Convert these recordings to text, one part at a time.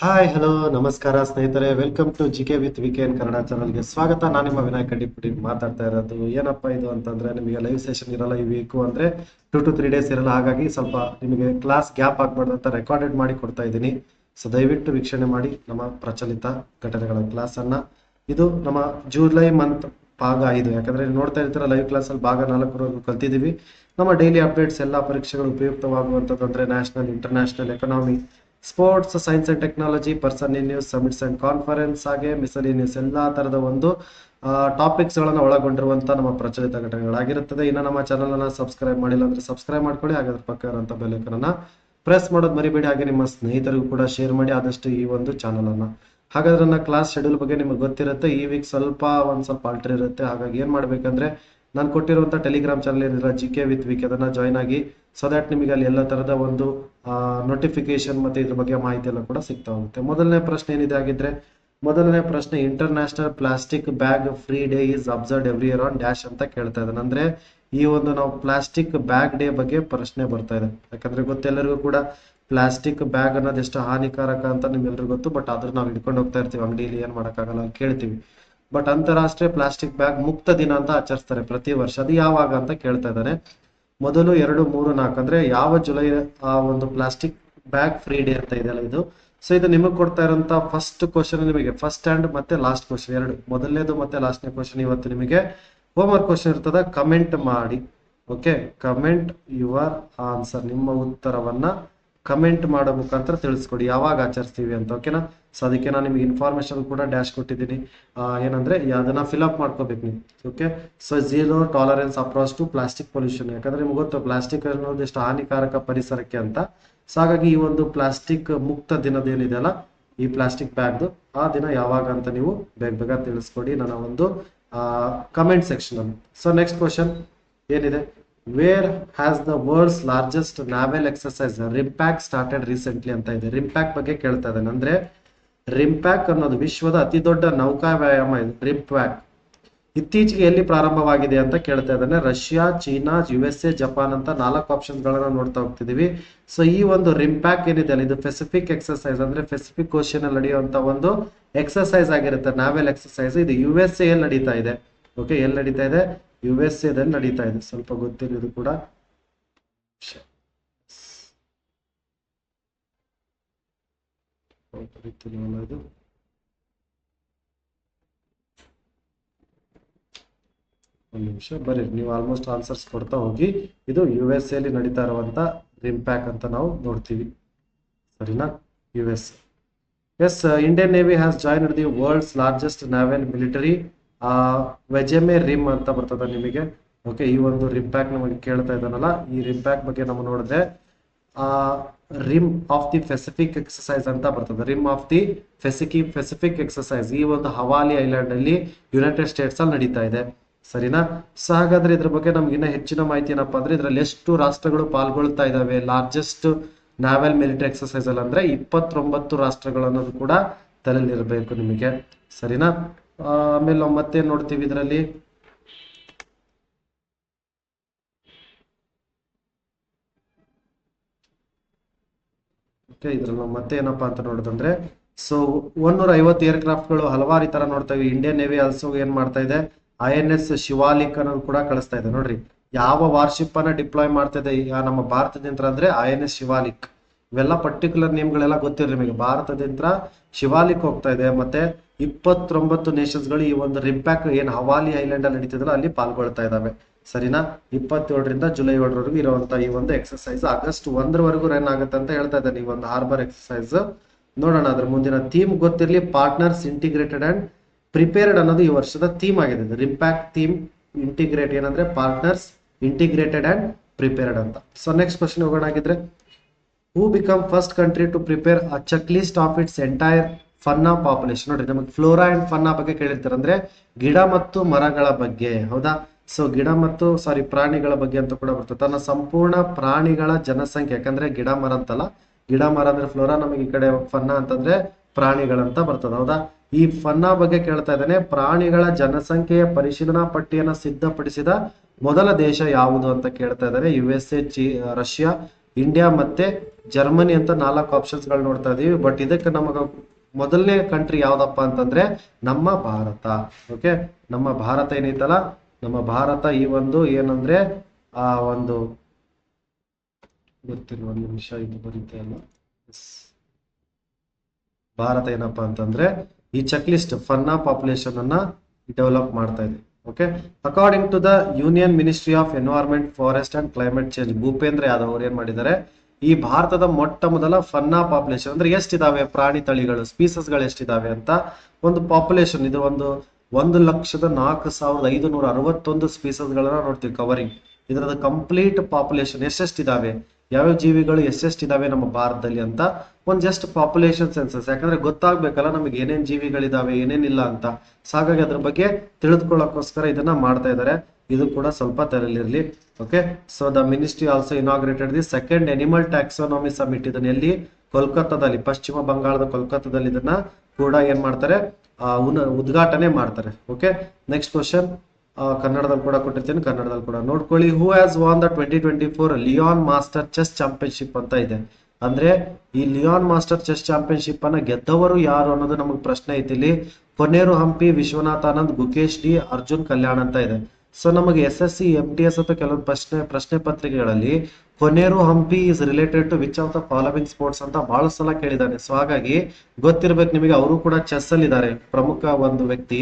Hi hello ನಮಸ್ಕಾರ ಸ್ನೇಹಿತರೆ. Welcome to G K with VK N Kannada ಚಾನಲ್ಗೆ ಸ್ವಾಗತ. ನಾನು ನಿಮ್ಮ ವಿನಾಯಕ ಕಡ್ಡಿಪುಡಿ ಮಾತಾಡ್ತಾ ಇರೋದು. ಏನಪ್ಪ ಇದು ಅಂತಂದ್ರೆ ನಿಮಗೆ ಲೈವ್ ಸೆಷನ್ ಇರಲ್ಲ ಈ ವೀಕು ಅಂದ್ರೆ ಟೂ ಟು ತ್ರೀ ಡೇಸ್ ಇರಲ್ಲ. ಹಾಗಾಗಿ ಸ್ವಲ್ಪ ನಿಮಗೆ ಕ್ಲಾಸ್ ಗ್ಯಾಪ್ ಆಗ್ಬಾರ್ದು ಅಂತ ರೆಕಾರ್ಡೆಡ್ ಮಾಡಿ ಕೊಡ್ತಾ ಇದ್ದೀನಿ. ಸೊ ದಯವಿಟ್ಟು ವೀಕ್ಷಣೆ ಮಾಡಿ ನಮ್ಮ ಪ್ರಚಲಿತ ಘಟನೆಗಳ ಕ್ಲಾಸ್ ಅನ್ನ. ಇದು ನಮ್ಮ ಜುಲೈ ಮಂತ್ ಭಾಗ ಐದು. ಯಾಕಂದ್ರೆ ನೋಡ್ತಾ ಇರ್ತೀರ ಲೈವ್ ಕ್ಲಾಸ್ ಅಲ್ಲಿ ಭಾಗ ನಾಲ್ಕರವರೆಗೂ ಕಲ್ತಿದ್ದೀವಿ. ನಮ್ಮ ಡೈಲಿ ಅಪ್ಡೇಟ್ಸ್ ಎಲ್ಲ ಪರೀಕ್ಷೆಗಳು ಉಪಯುಕ್ತವಾಗುವಂಥದ್ದು ಅಂದ್ರೆ national international economy sports science and technology person in news summits and conference ಹಾಗೆ ನ್ಯೂಸ್ ಎಲ್ಲ ತರದ ಒಂದು ಟಾಪಿಕ್ಸ್ ಗಳನ್ನ ಒಳಗೊಂಡಿರುವಂತ ನಮ್ಮ ಪ್ರಚಲಿತ ಘಟನೆಗಳಾಗಿರುತ್ತದೆ. ಇನ್ನು ನಮ್ಮ ಚಾನಲ್ ಅನ್ನ ಸಬ್ಸ್ಕ್ರೈಬ್ ಮಾಡಿಲ್ಲ ಅಂದ್ರೆ ಸಬ್ಸ್ಕ್ರೈಬ್ ಮಾಡ್ಕೊಳ್ಳಿ. ಹಾಗಾದ್ರೆ ಪಕ್ಕ ಇರುವಂತಹ ಬೆಲ್ಲೈಕನ್ನ ಪ್ರೆಸ್ ಮಾಡೋದು ಮರಿಬೇಡಿ. ಹಾಗೆ ನಿಮ್ಮ ಸ್ನೇಹಿತರಿಗೂ ಕೂಡ ಶೇರ್ ಮಾಡಿ ಆದಷ್ಟು ಈ ಒಂದು ಚಾನಲ್ ಅನ್ನ. ಹಾಗಾದ್ರೆ ನನ್ನ ಕ್ಲಾಸ್ ಶೆಡ್ಯೂಲ್ ಬಗ್ಗೆ ನಿಮ್ಗೆ ಗೊತ್ತಿರುತ್ತೆ. ಈ ವೀಕ್ ಸ್ವಲ್ಪ ಒಂದ್ ಸ್ವಲ್ಪ ಆಲ್ಟರ್ ಇರುತ್ತೆ. ಹಾಗಾಗಿ ಏನ್ ಮಾಡ್ಬೇಕಂದ್ರೆ, ನಾನು ಕೊಟ್ಟಿರುವಂತ ಟೆಲಿಗ್ರಾಮ್ ಚಾನಲ್ ಏನಿಲ್ಲ ಜಿ ಕೆ ವಿತ್ ವೀಕ್ ಅದನ್ನ ಜಾಯ್ನ್ ಆಗಿ ಸೊ ದಟ್ ನಿಮಗೆ ಅಲ್ಲಿ ಎಲ್ಲ ತರದ ಒಂದು ನೋಟಿಫಿಕೇಶನ್ ಮತ್ತೆ ಇದ್ರ ಬಗ್ಗೆ ಮಾಹಿತಿ ಎಲ್ಲ ಕೂಡ ಸಿಗ್ತಾ ಹೋಗುತ್ತೆ. ಮೊದಲನೇ ಪ್ರಶ್ನೆ ಏನಿದೆ ಆಗಿದ್ರೆ ಮೊದಲನೇ ಪ್ರಶ್ನೆ international plastic bag free day is observe every year on dash ಅಂತ ಕೇಳ್ತಾ ಇದ್ದಾನೆ. ಅಂದ್ರೆ ಈ ಒಂದು ನಾವು ಪ್ಲಾಸ್ಟಿಕ್ ಬ್ಯಾಗ್ ಡೇ ಬಗ್ಗೆ ಪ್ರಶ್ನೆ ಬರ್ತಾ ಇದೆ. ಯಾಕಂದ್ರೆ ಗೊತ್ತೆಲ್ಲರಿಗೂ ಕೂಡ ಪ್ಲಾಸ್ಟಿಕ್ ಬ್ಯಾಗ್ ಅನ್ನೋದು ಎಷ್ಟು ಹಾನಿಕಾರಕ ಅಂತ ನಿಮ್ಗೆಲ್ರಿಗೂ ಗೊತ್ತು, ಬಟ್ ಆದ್ರೂ ನಾವು ಹಿಡ್ಕೊಂಡು ಹೋಗ್ತಾ ಇರ್ತೀವಿ. ಅಂಗಡಿಯಲ್ಲಿ ಏನ್ ಮಾಡೋಕ್ಕಾಗಲ್ಲ ಅಂತ ಕೇಳ್ತೀವಿ. ಬಟ್ ಅಂತಾರಾಷ್ಟ್ರೀಯ ಪ್ಲಾಸ್ಟಿಕ್ ಬ್ಯಾಗ್ ಮುಕ್ತ ದಿನ ಅಂತ ಆಚರಿಸ್ತಾರೆ ಪ್ರತಿ ವರ್ಷ. ಅದು ಯಾವಾಗ ಅಂತ ಕೇಳ್ತಾ ಇದ್ದಾನೆ. ಮೊದಲು ಎರಡು, ಮೂರು, ನಾಲ್ಕು, ಅಂದ್ರೆ ಯಾವ ಜುಲೈ, ಆ ಒಂದು ಪ್ಲಾಸ್ಟಿಕ್ ಬ್ಯಾಗ್ ಫ್ರೀ ಡೇ ಅಂತ ಇದೆಯಲ್ಲ ಇದು. ಸೊ ಇದು ನಿಮಗೆ ಕೊಡ್ತಾ ಇರೋಂತ ಫಸ್ಟ್ ಕ್ವಶನ್ ನಿಮಗೆ ಫಸ್ಟ್ ಹ್ಯಾಂಡ್ ಮತ್ತೆ ಲಾಸ್ಟ್ ಕ್ವಶನ್ ಎರಡು. ಮೊದಲನೇದು ಮತ್ತೆ ಲಾಸ್ಟ್ನೇ ಕ್ವಶನ್ ಇವತ್ತು ನಿಮಗೆ. ಹೋಮ್ ವರ್ಕ್ ಕ್ವಶನ್ ಇರ್ತದ ಕಮೆಂಟ್ ಮಾಡಿ. ಓಕೆ ಕಮೆಂಟ್ ಯುವರ್ ಆನ್ಸರ್ ನಿಮ್ಮ ಉತ್ತರವನ್ನ ಕಮೆಂಟ್ ಮಾಡೋ ಮುಖಾಂತರ ತಿಳಿಸ್ಕೊಡಿ. ಯಾವಾಗ ಆಚರಿಸ್ತೀವಿ ಅಂತ, ಓಕೆನಾ? ಸೊ ಅದಕ್ಕೆ ನಾನು ನಿಮಗೆ ಇನ್ಫಾರ್ಮೇಶನ್ ಕೂಡ ಡ್ಯಾಶ್ ಕೊಟ್ಟಿದ್ದೀನಿ. ಏನಂದ್ರೆ ಅದನ್ನ ಫಿಲ್ ಅಪ್ ಮಾಡ್ಕೋಬೇಕು ನೀವು. Okay so zero tolerance approach to plastic pollution ಯಾಕಂದ್ರೆ ನಿಮ್ಗೆ ಗೊತ್ತು ಪ್ಲಾಸ್ಟಿಕ್ ಅನ್ನೋದು ಎಷ್ಟು ಹಾನಿಕಾರಕ ಪರಿಸರಕ್ಕೆ ಅಂತ. ಸೊ ಹಾಗಾಗಿ ಈ ಒಂದು ಪ್ಲಾಸ್ಟಿಕ್ ಮುಕ್ತ ದಿನದ ಏನಿದೆಯಲ್ಲ ಈ ಪ್ಲಾಸ್ಟಿಕ್ ಬ್ಯಾಗ್ದು ಆ ದಿನ ಯಾವಾಗ ಅಂತ ನೀವು ಬೇಗ ಬೇಗ ತಿಳಿಸ್ಕೊಡಿ. ನನ್ನ ಒಂದು ಕಮೆಂಟ್ ಸೆಕ್ಷನ್ ಅಲ್ಲಿ. ಸೊ ನೆಕ್ಸ್ಟ್ ಕ್ವಶನ್ ಏನಿದೆ? Where has the world's largest naval exercise RIMPAC started recently ಅಂತ ಇದೆ. ರಿಂಪ್ಯಾಕ್ ಬಗ್ಗೆ ಕೇಳ್ತಾ ಇದ್ದಾನೆ. ಅಂದ್ರೆ ರಿಂಪ್ಯಾಕ್ ಅನ್ನೋದು ವಿಶ್ವದ ಅತಿ ದೊಡ್ಡ ನೌಕಾ ವ್ಯಾಯಾಮ ಇದು. ರಿಂಪ್ಯಾಕ್ ಇತ್ತೀಚೆಗೆ ಎಲ್ಲಿ ಪ್ರಾರಂಭವಾಗಿದೆ ಅಂತ ಕೇಳ್ತಾ ಇದ್ದಾನೆ. Russia, China U S A Japan ಅಂತ ನಾಲ್ಕು ಆಪ್ಷನ್ ಗಳನ್ನ ನೋಡ್ತಾ ಹೋಗ್ತಿದೀವಿ ಸೊ ಈ ಒಂದು ರಿಂಪ್ಯಾಕ್ ಏನಿದೆ ಅಲ್ಲ? ಇದು ಪೆಸಿಫಿಕ್ ಎಕ್ಸರ್ಸೈಸ್ ಅಂದ್ರೆ ಪೆಸಿಫಿಕ್ ಓಷನ್ ಅಲ್ಲಿ ನಡೆಯುವಂತ ಒಂದು ಎಕ್ಸರ್ಸೈಸ್ ಆಗಿರುತ್ತೆ. ನಾವೆಲ್ ಎಕ್ಸರ್ಸೈಸ್ ಇದು ಯು ಎಸ್ ಎ ನಡೀತಾ ಇದೆ. ಓಕೆ ಎಲ್ಲಿ ನಡೀತಾ ಇದೆ? ಯು ಎಸ್ ಎದಲ್ಲಿ ನಡೀತಾ ಇದೆ. ಸ್ವಲ್ಪ ಗೊತ್ತಿರೋದು ಕೂಡ. ಇದು ಒಂದು ನಿಮಿಷ, ಬರ್ರಿ. ನೀವು ಆಲ್ಮೋಸ್ಟ್ ಆನ್ಸರ್ಸ್ ಕೊಡ್ತಾ ಹೋಗಿ. ಇದು ಯು ಎಸ್ ಎಲ್ಲಿ ನಡೀತಾ ಇರುವಂತ ರಿಂಪ್ಯಾಕ್ ಅಂತ ನಾವು ನೋಡ್ತೀವಿ. ಸರಿನಾ? U S S Indian navy has join the world's largest naval military ವೆಜೆಮೆ rim ಅಂತ ಬರ್ತದೆ ನಿಮಗೆ. ಓಕೆ ಈ ಒಂದು ರಿಂಪ್ಯಾಕ್ ನಮಗೆ ಕೇಳ್ತಾ ಇದ್ದಾನಲ್ಲ ಈ ರಿಂಪ್ಯಾಕ್ ಬಗ್ಗೆ ನಾವು ನೋಡಿದ್ರೆ rim of the Pacific exercise ಅಂತ ಬರ್ತದೆ. ರಿಮ್ ಆಫ್ ದಿ ಫೆಸಿಕಿ ಪೆಸಿಫಿಕ್ ಎಕ್ಸಸೈಸ್ ಈ ಒಂದು ಹವಾಲಿ ಐಲ್ಯಾಂಡ್ ಅಲ್ಲಿ ಯುನೈಟೆಡ್ ಸ್ಟೇಟ್ಸ್ ಅಲ್ಲಿ ನಡೀತಾ ಇದೆ. ಸರಿನಾ? ಸೊ ಹಾಗಾದ್ರೆ ಇದ್ರ ಬಗ್ಗೆ ನಮ್ಗೆ ಇನ್ನೂ ಹೆಚ್ಚಿನ ಮಾಹಿತಿ ಏನಪ್ಪ ಅಂದ್ರೆ ಇದ್ರಲ್ಲಿ ಎಷ್ಟು ರಾಷ್ಟ್ರಗಳು ಪಾಲ್ಗೊಳ್ತಾ ಇದಾವೆ? ಲಾರ್ಜೆಸ್ಟ್ ನಾವೆಲ್ ಮಿಲಿಟರಿ ಎಕ್ಸಸೈಸ್ ಅಲ್ಲಿ ಅಂದ್ರೆ ಇಪ್ಪತ್ತೊಂಬತ್ತು ರಾಷ್ಟ್ರಗಳು ಅನ್ನೋದು ಕೂಡ ತಲೆಯಲ್ಲಿರಬೇಕು ನಿಮಗೆ. ಸರಿನಾ? ಆ, ಆಮೇಲೆ ನಾವು ಮತ್ತೆ ನೋಡ್ತೀವಿ ಇದರಲ್ಲಿ? ಓಕೆ ಇದ್ರಲ್ಲಿ ನಾವು ಮತ್ತೆ ಏನಪ್ಪ ಅಂತ ನೋಡೋದಂದ್ರೆ ಸೊ ಒನ್ನೂರ ಐವತ್ತು ಏರ್ಕ್ರಾಫ್ಟ್ಗಳು ಹಲವಾರು ತರ ಇವೆ ಇಂಡಿಯನ್ ನೇವಿ ಆಲ್ಸೋ ಏನ್ ಮಾಡ್ತಾ ಇದೆ? ಐ ಎನ್ ಎಸ್ ಶಿವಾಲಿಕ್ ಅನ್ನೋದು ಕೂಡ ಕಳಿಸ್ತಾ ಇದೆ ನೋಡ್ರಿ. ಯಾವ ವಾರ್ಶಿಪ್ ಅನ್ನ ಡಿಪ್ಲಾಯ್ ಮಾಡ್ತಾ ಇದೆ ಈಗ ನಮ್ಮ ಭಾರತದಿಂದ ಅಂದ್ರೆ ಐ ಎನ್ ಎಸ್ ಶಿವಾಲಿಕ್. ಇವೆಲ್ಲ ಪರ್ಟಿಕ್ಯುಲರ್ ನೇಮ್ಗಳೆಲ್ಲ ಗೊತ್ತಿರಲಿ ನಿಮಗೆ. ಭಾರತದಿಂದ ಶಿವಾಲಿಕ್ ಹೋಗ್ತಾ ಇದೆ, ಮತ್ತೆ ಇಪ್ಪತ್ತೊಂಬತ್ತು ನೇಷನ್ಸ್ಗಳು ಈ ಒಂದು ರಿಂಪ್ಯಾಕ್ ಏನ್ ಹವಾಲಿ ಐಲ್ಯಾಂಡ್ ಅಲ್ಲಿ ನಡೀತಿದ್ರು ಅಲ್ಲಿ ಪಾಲ್ಗೊಳ್ತಾ ಇದಾವೆ. ಸರಿನಾ? ಇಪ್ಪತ್ತೇಳರಿಂದ ಜುಲೈ ಏಳರವರೆಗೂ ಇರುವಂತ ಈ ಒಂದು ಎಕ್ಸರ್ಸೈಸ್ ಆಗಸ್ಟ್ ಒಂದರವರೆಗೂ ರನ್ ಆಗುತ್ತೆ ಅಂತ ಹೇಳ್ತಾ ಇದ್ದಾನೆ ಈ ಒಂದು ಹಾರ್ಬರ್ ಎಕ್ಸರ್ಸೈಸ್ ನೋಡೋಣ, ಅದ್ರ ಮುಂದಿನ ಥೀಮ್ ಗೊತ್ತಿರಲಿ. ಪಾರ್ಟ್ನರ್ಸ್ ಇಂಟಿಗ್ರೇಟೆಡ್ ಅಂಡ್ ಪ್ರಿಪೇರ್ಡ್ ಅನ್ನೋದು ಈ ವರ್ಷದ ಥೀಮ್ ಆಗಿದೆ. ರಿಂಪ್ಯಾಕ್ ಥೀಮ್ ಇಂಟಿಗ್ರೇಟ್ ಏನಂದ್ರೆ ಪಾರ್ಟ್ನರ್ಸ್ ಇಂಟಿಗ್ರೇಟೆಡ್ ಅಂಡ್ ಪ್ರಿಪೇರ್ಡ್ ಅಂತ. ಸೊ ನೆಕ್ಸ್ಟ್ ಕ್ವಶನ್ ಹೋಗೋಣ ಆಗಿದ್ರೆ who become first country to prepare a checklist of its entire fauna population ನೋಡ್ರಿ ನಮಗೆ ಫ್ಲೋರಾ ಅಂಡ್ ಫನ್ನಾ ಬಗ್ಗೆ ಕೇಳಿರ್ತಾರೆ. ಗಿಡ ಮತ್ತು ಮರಗಳ ಬಗ್ಗೆ. ಹೌದಾ? ಸೊ ಗಿಡ ಮತ್ತು ಸಾರಿ ಪ್ರಾಣಿಗಳ ಬಗ್ಗೆ ಅಂತ ಕೂಡ ಬರ್ತದೆ. ತನ್ನ ಸಂಪೂರ್ಣ ಪ್ರಾಣಿಗಳ ಜನಸಂಖ್ಯೆ, ಯಾಕಂದ್ರೆ ಗಿಡ, ಮರ ಅಂತಲ್ಲ. ಗಿಡ, ಮರ ಅಂದ್ರೆ ಫ್ಲೋರಾ ನಮಗೆ ಈ ಕಡೆ ಫನ್ನ ಅಂತಂದ್ರೆ ಪ್ರಾಣಿಗಳಂತ ಬರ್ತದೆ. ಹೌದಾ? ಈ ಫನ್ನಾ ಬಗ್ಗೆ ಕೇಳ್ತಾ ಇದ್ದಾನೆ. ಪ್ರಾಣಿಗಳ ಜನಸಂಖ್ಯೆಯ ಪರಿಶೀಲನಾ ಪಟ್ಟಿಯನ್ನ ಸಿದ್ಧಪಡಿಸಿದ ಮೊದಲ ದೇಶ ಯಾವುದು ಅಂತ ಕೇಳ್ತಾ ಇದ್ದಾರೆ ಯು ಎಸ್ ಎ ಚಿ ರಷ್ಯಾ ಇಂಡಿಯಾ ಮತ್ತೆ ಜರ್ಮನಿ ಅಂತ ನಾಲ್ಕು ಆಪ್ಷನ್ಸ್ಗಳು ನೋಡ್ತಾ ಇದೀವಿ. ಬಟ್ ಇದಕ್ಕೆ ನಮಗ ಮೊದಲನೇ ಕಂಟ್ರಿ ಯಾವ್ದಪ್ಪ ಅಂತಂದ್ರೆ ನಮ್ಮ ಭಾರತ. ಓಕೆ ನಮ್ಮ ಭಾರತ ಏನೈತಲ್ಲ? ನಮ್ಮ ಭಾರತ ಈ ಒಂದು ಏನಂದ್ರೆ ಆ ಒಂದು ಗೊತ್ತಿರುವ ಒಂದು ನಿಮಿಷ, ಇದು ಬರುತ್ತೆ ಅಲ್ಲ ಭಾರತ ಏನಪ್ಪಾ ಅಂತಂದ್ರೆ ಈ ಚೆಕ್ ಲಿಸ್ಟ್ ಫನ್ನ ಪಾಪ್ಯುಲೇಷನ್ ಅನ್ನ ಡೆವಲಪ್ ಮಾಡ್ತಾ ಇದೆ. Okay according to the union ministry of environment forest and climate change Bhupender Yadav ಅವ್ರು ಏನ್ ಮಾಡಿದ್ದಾರೆ? ಈ ಭಾರತದ ಮೊಟ್ಟ ಮೊದಲ ಫನ್ನಾ ಪಾಪ್ಯುಲೇಷನ್ ಅಂದ್ರೆ ಎಷ್ಟಿದಾವೆ? ಪ್ರಾಣಿ ತಳಿಗಳು ಸ್ಪೀಸಸ್ಗಳು ಎಷ್ಟಿದಾವೆ ಅಂತ ಒಂದು ಪಾಪ್ಯುಲೇಷನ್ ಇದು ಒಂದು ಒಂದು ಲಕ್ಷದ ನಾಲ್ಕು ಸಾವಿರದ ಐದು ನೂರ ಅರವತ್ತೊಂದು ಸ್ಪೀಸಸ್ ಗಳನ್ನ ನೋಡ್ತೀವಿ ಕವರಿಂಗ್ ಇದರದ ಕಂಪ್ಲೀಟ್ ಪಾಪ್ಯುಲೇಷನ್ ಎಷ್ಟೆಷ್ಟಿದಾವೆ? ಯಾವ್ಯಾವ ಜೀವಿಗಳು ಎಷ್ಟೆಷ್ಟಿದಾವೆ ನಮ್ಮ ಭಾರತದಲ್ಲಿ ಅಂತ ಒಂದು ಜಸ್ಟ್ ಪಾಪ್ಯುಲೇಷನ್ ಸೆನ್ಸಸ್ ಯಾಕಂದ್ರೆ ಗೊತ್ತಾಗ್ಬೇಕಲ್ಲ ನಮಗೆ ಏನೇನ್ ಜೀವಿಗಳಿದಾವೆ, ಏನೇನಿಲ್ಲ ಅಂತ. ಹಾಗಾಗಿ ಅದ್ರ ಬಗ್ಗೆ ತಿಳಿದುಕೊಳ್ಳೋಕೋಸ್ಕರ ಇದನ್ನ ಮಾಡ್ತಾ ಇದ್ದಾರೆ ಇದು ಕೂಡ ಸ್ವಲ್ಪ ತೆರಲಿರಲಿ okay so the ministry also inaugurated the second animal taxonomy summit ಇದನ್ನ ಎಲ್ಲಿ? ಕೋಲ್ಕತ್ತಾದಲ್ಲಿ, ಪಶ್ಚಿಮ ಬಂಗಾಳದ ಕೋಲ್ಕತ್ತಾದಲ್ಲಿ ಇದನ್ನ ಕೂಡ ಏನ್ ಮಾಡ್ತಾರೆ? ಉದ್ಘಾಟನೆ ಮಾಡ್ತಾರೆ. ಓಕೆ ನೆಕ್ಸ್ಟ್ ಕ್ವಶನ್ ಕನ್ನಡದಲ್ಲಿ ಕೂಡ ಕೊಟ್ಟಿರ್ತೀನಿ, ಕನ್ನಡದಲ್ಲಿ ಕೂಡ. ನೋಡ್ಕೊಳ್ಳಿ who has won the twenty twenty four Leon masters chess championship ಅಂತ ಇದೆ. ಅಂದ್ರೆ, ಈ ಲಿಯಾನ್ ಮಾಸ್ಟರ್ ಚೆಸ್ ಚಾಂಪಿಯನ್ಶಿಪ್ ಅನ್ನ ಗೆದ್ದವರು ಯಾರು ಅನ್ನೋದು ನಮಗೆ ಪ್ರಶ್ನೆ ಐತಿ ಇಲ್ಲಿ. ಕೊನೇರು ಹಂಪಿ ವಿಶ್ವನಾಥ್ ಆನಂದ್ ಗುಕೇಶ್ ಡಿ, ಅರ್ಜುನ್ ಕಲ್ಯಾಣ್ ಅಂತ ಇದೆ. ಸೊ ನಮಗೆ S S C M T S ಅಥವಾ ಕೆಲವೊಂದು ಪ್ರಶ್ನೆ ಪ್ರಶ್ನೆ ಪತ್ರಿಕೆಗಳಲ್ಲಿ Koneru Humpy is related to which of the following sports ಅಂತ ಬಹಳ ಸಲ ಕೇಳಿದ್ದಾನೆ. ಸೊ ಹಾಗಾಗಿ ಗೊತ್ತಿರ್ಬೇಕು ನಿಮಗೆ, ಅವರು ಕೂಡ ಚೆಸ್ ಅಲ್ಲಿ ಇದ್ದಾರೆ ಪ್ರಮುಖ ಒಂದು ವ್ಯಕ್ತಿ.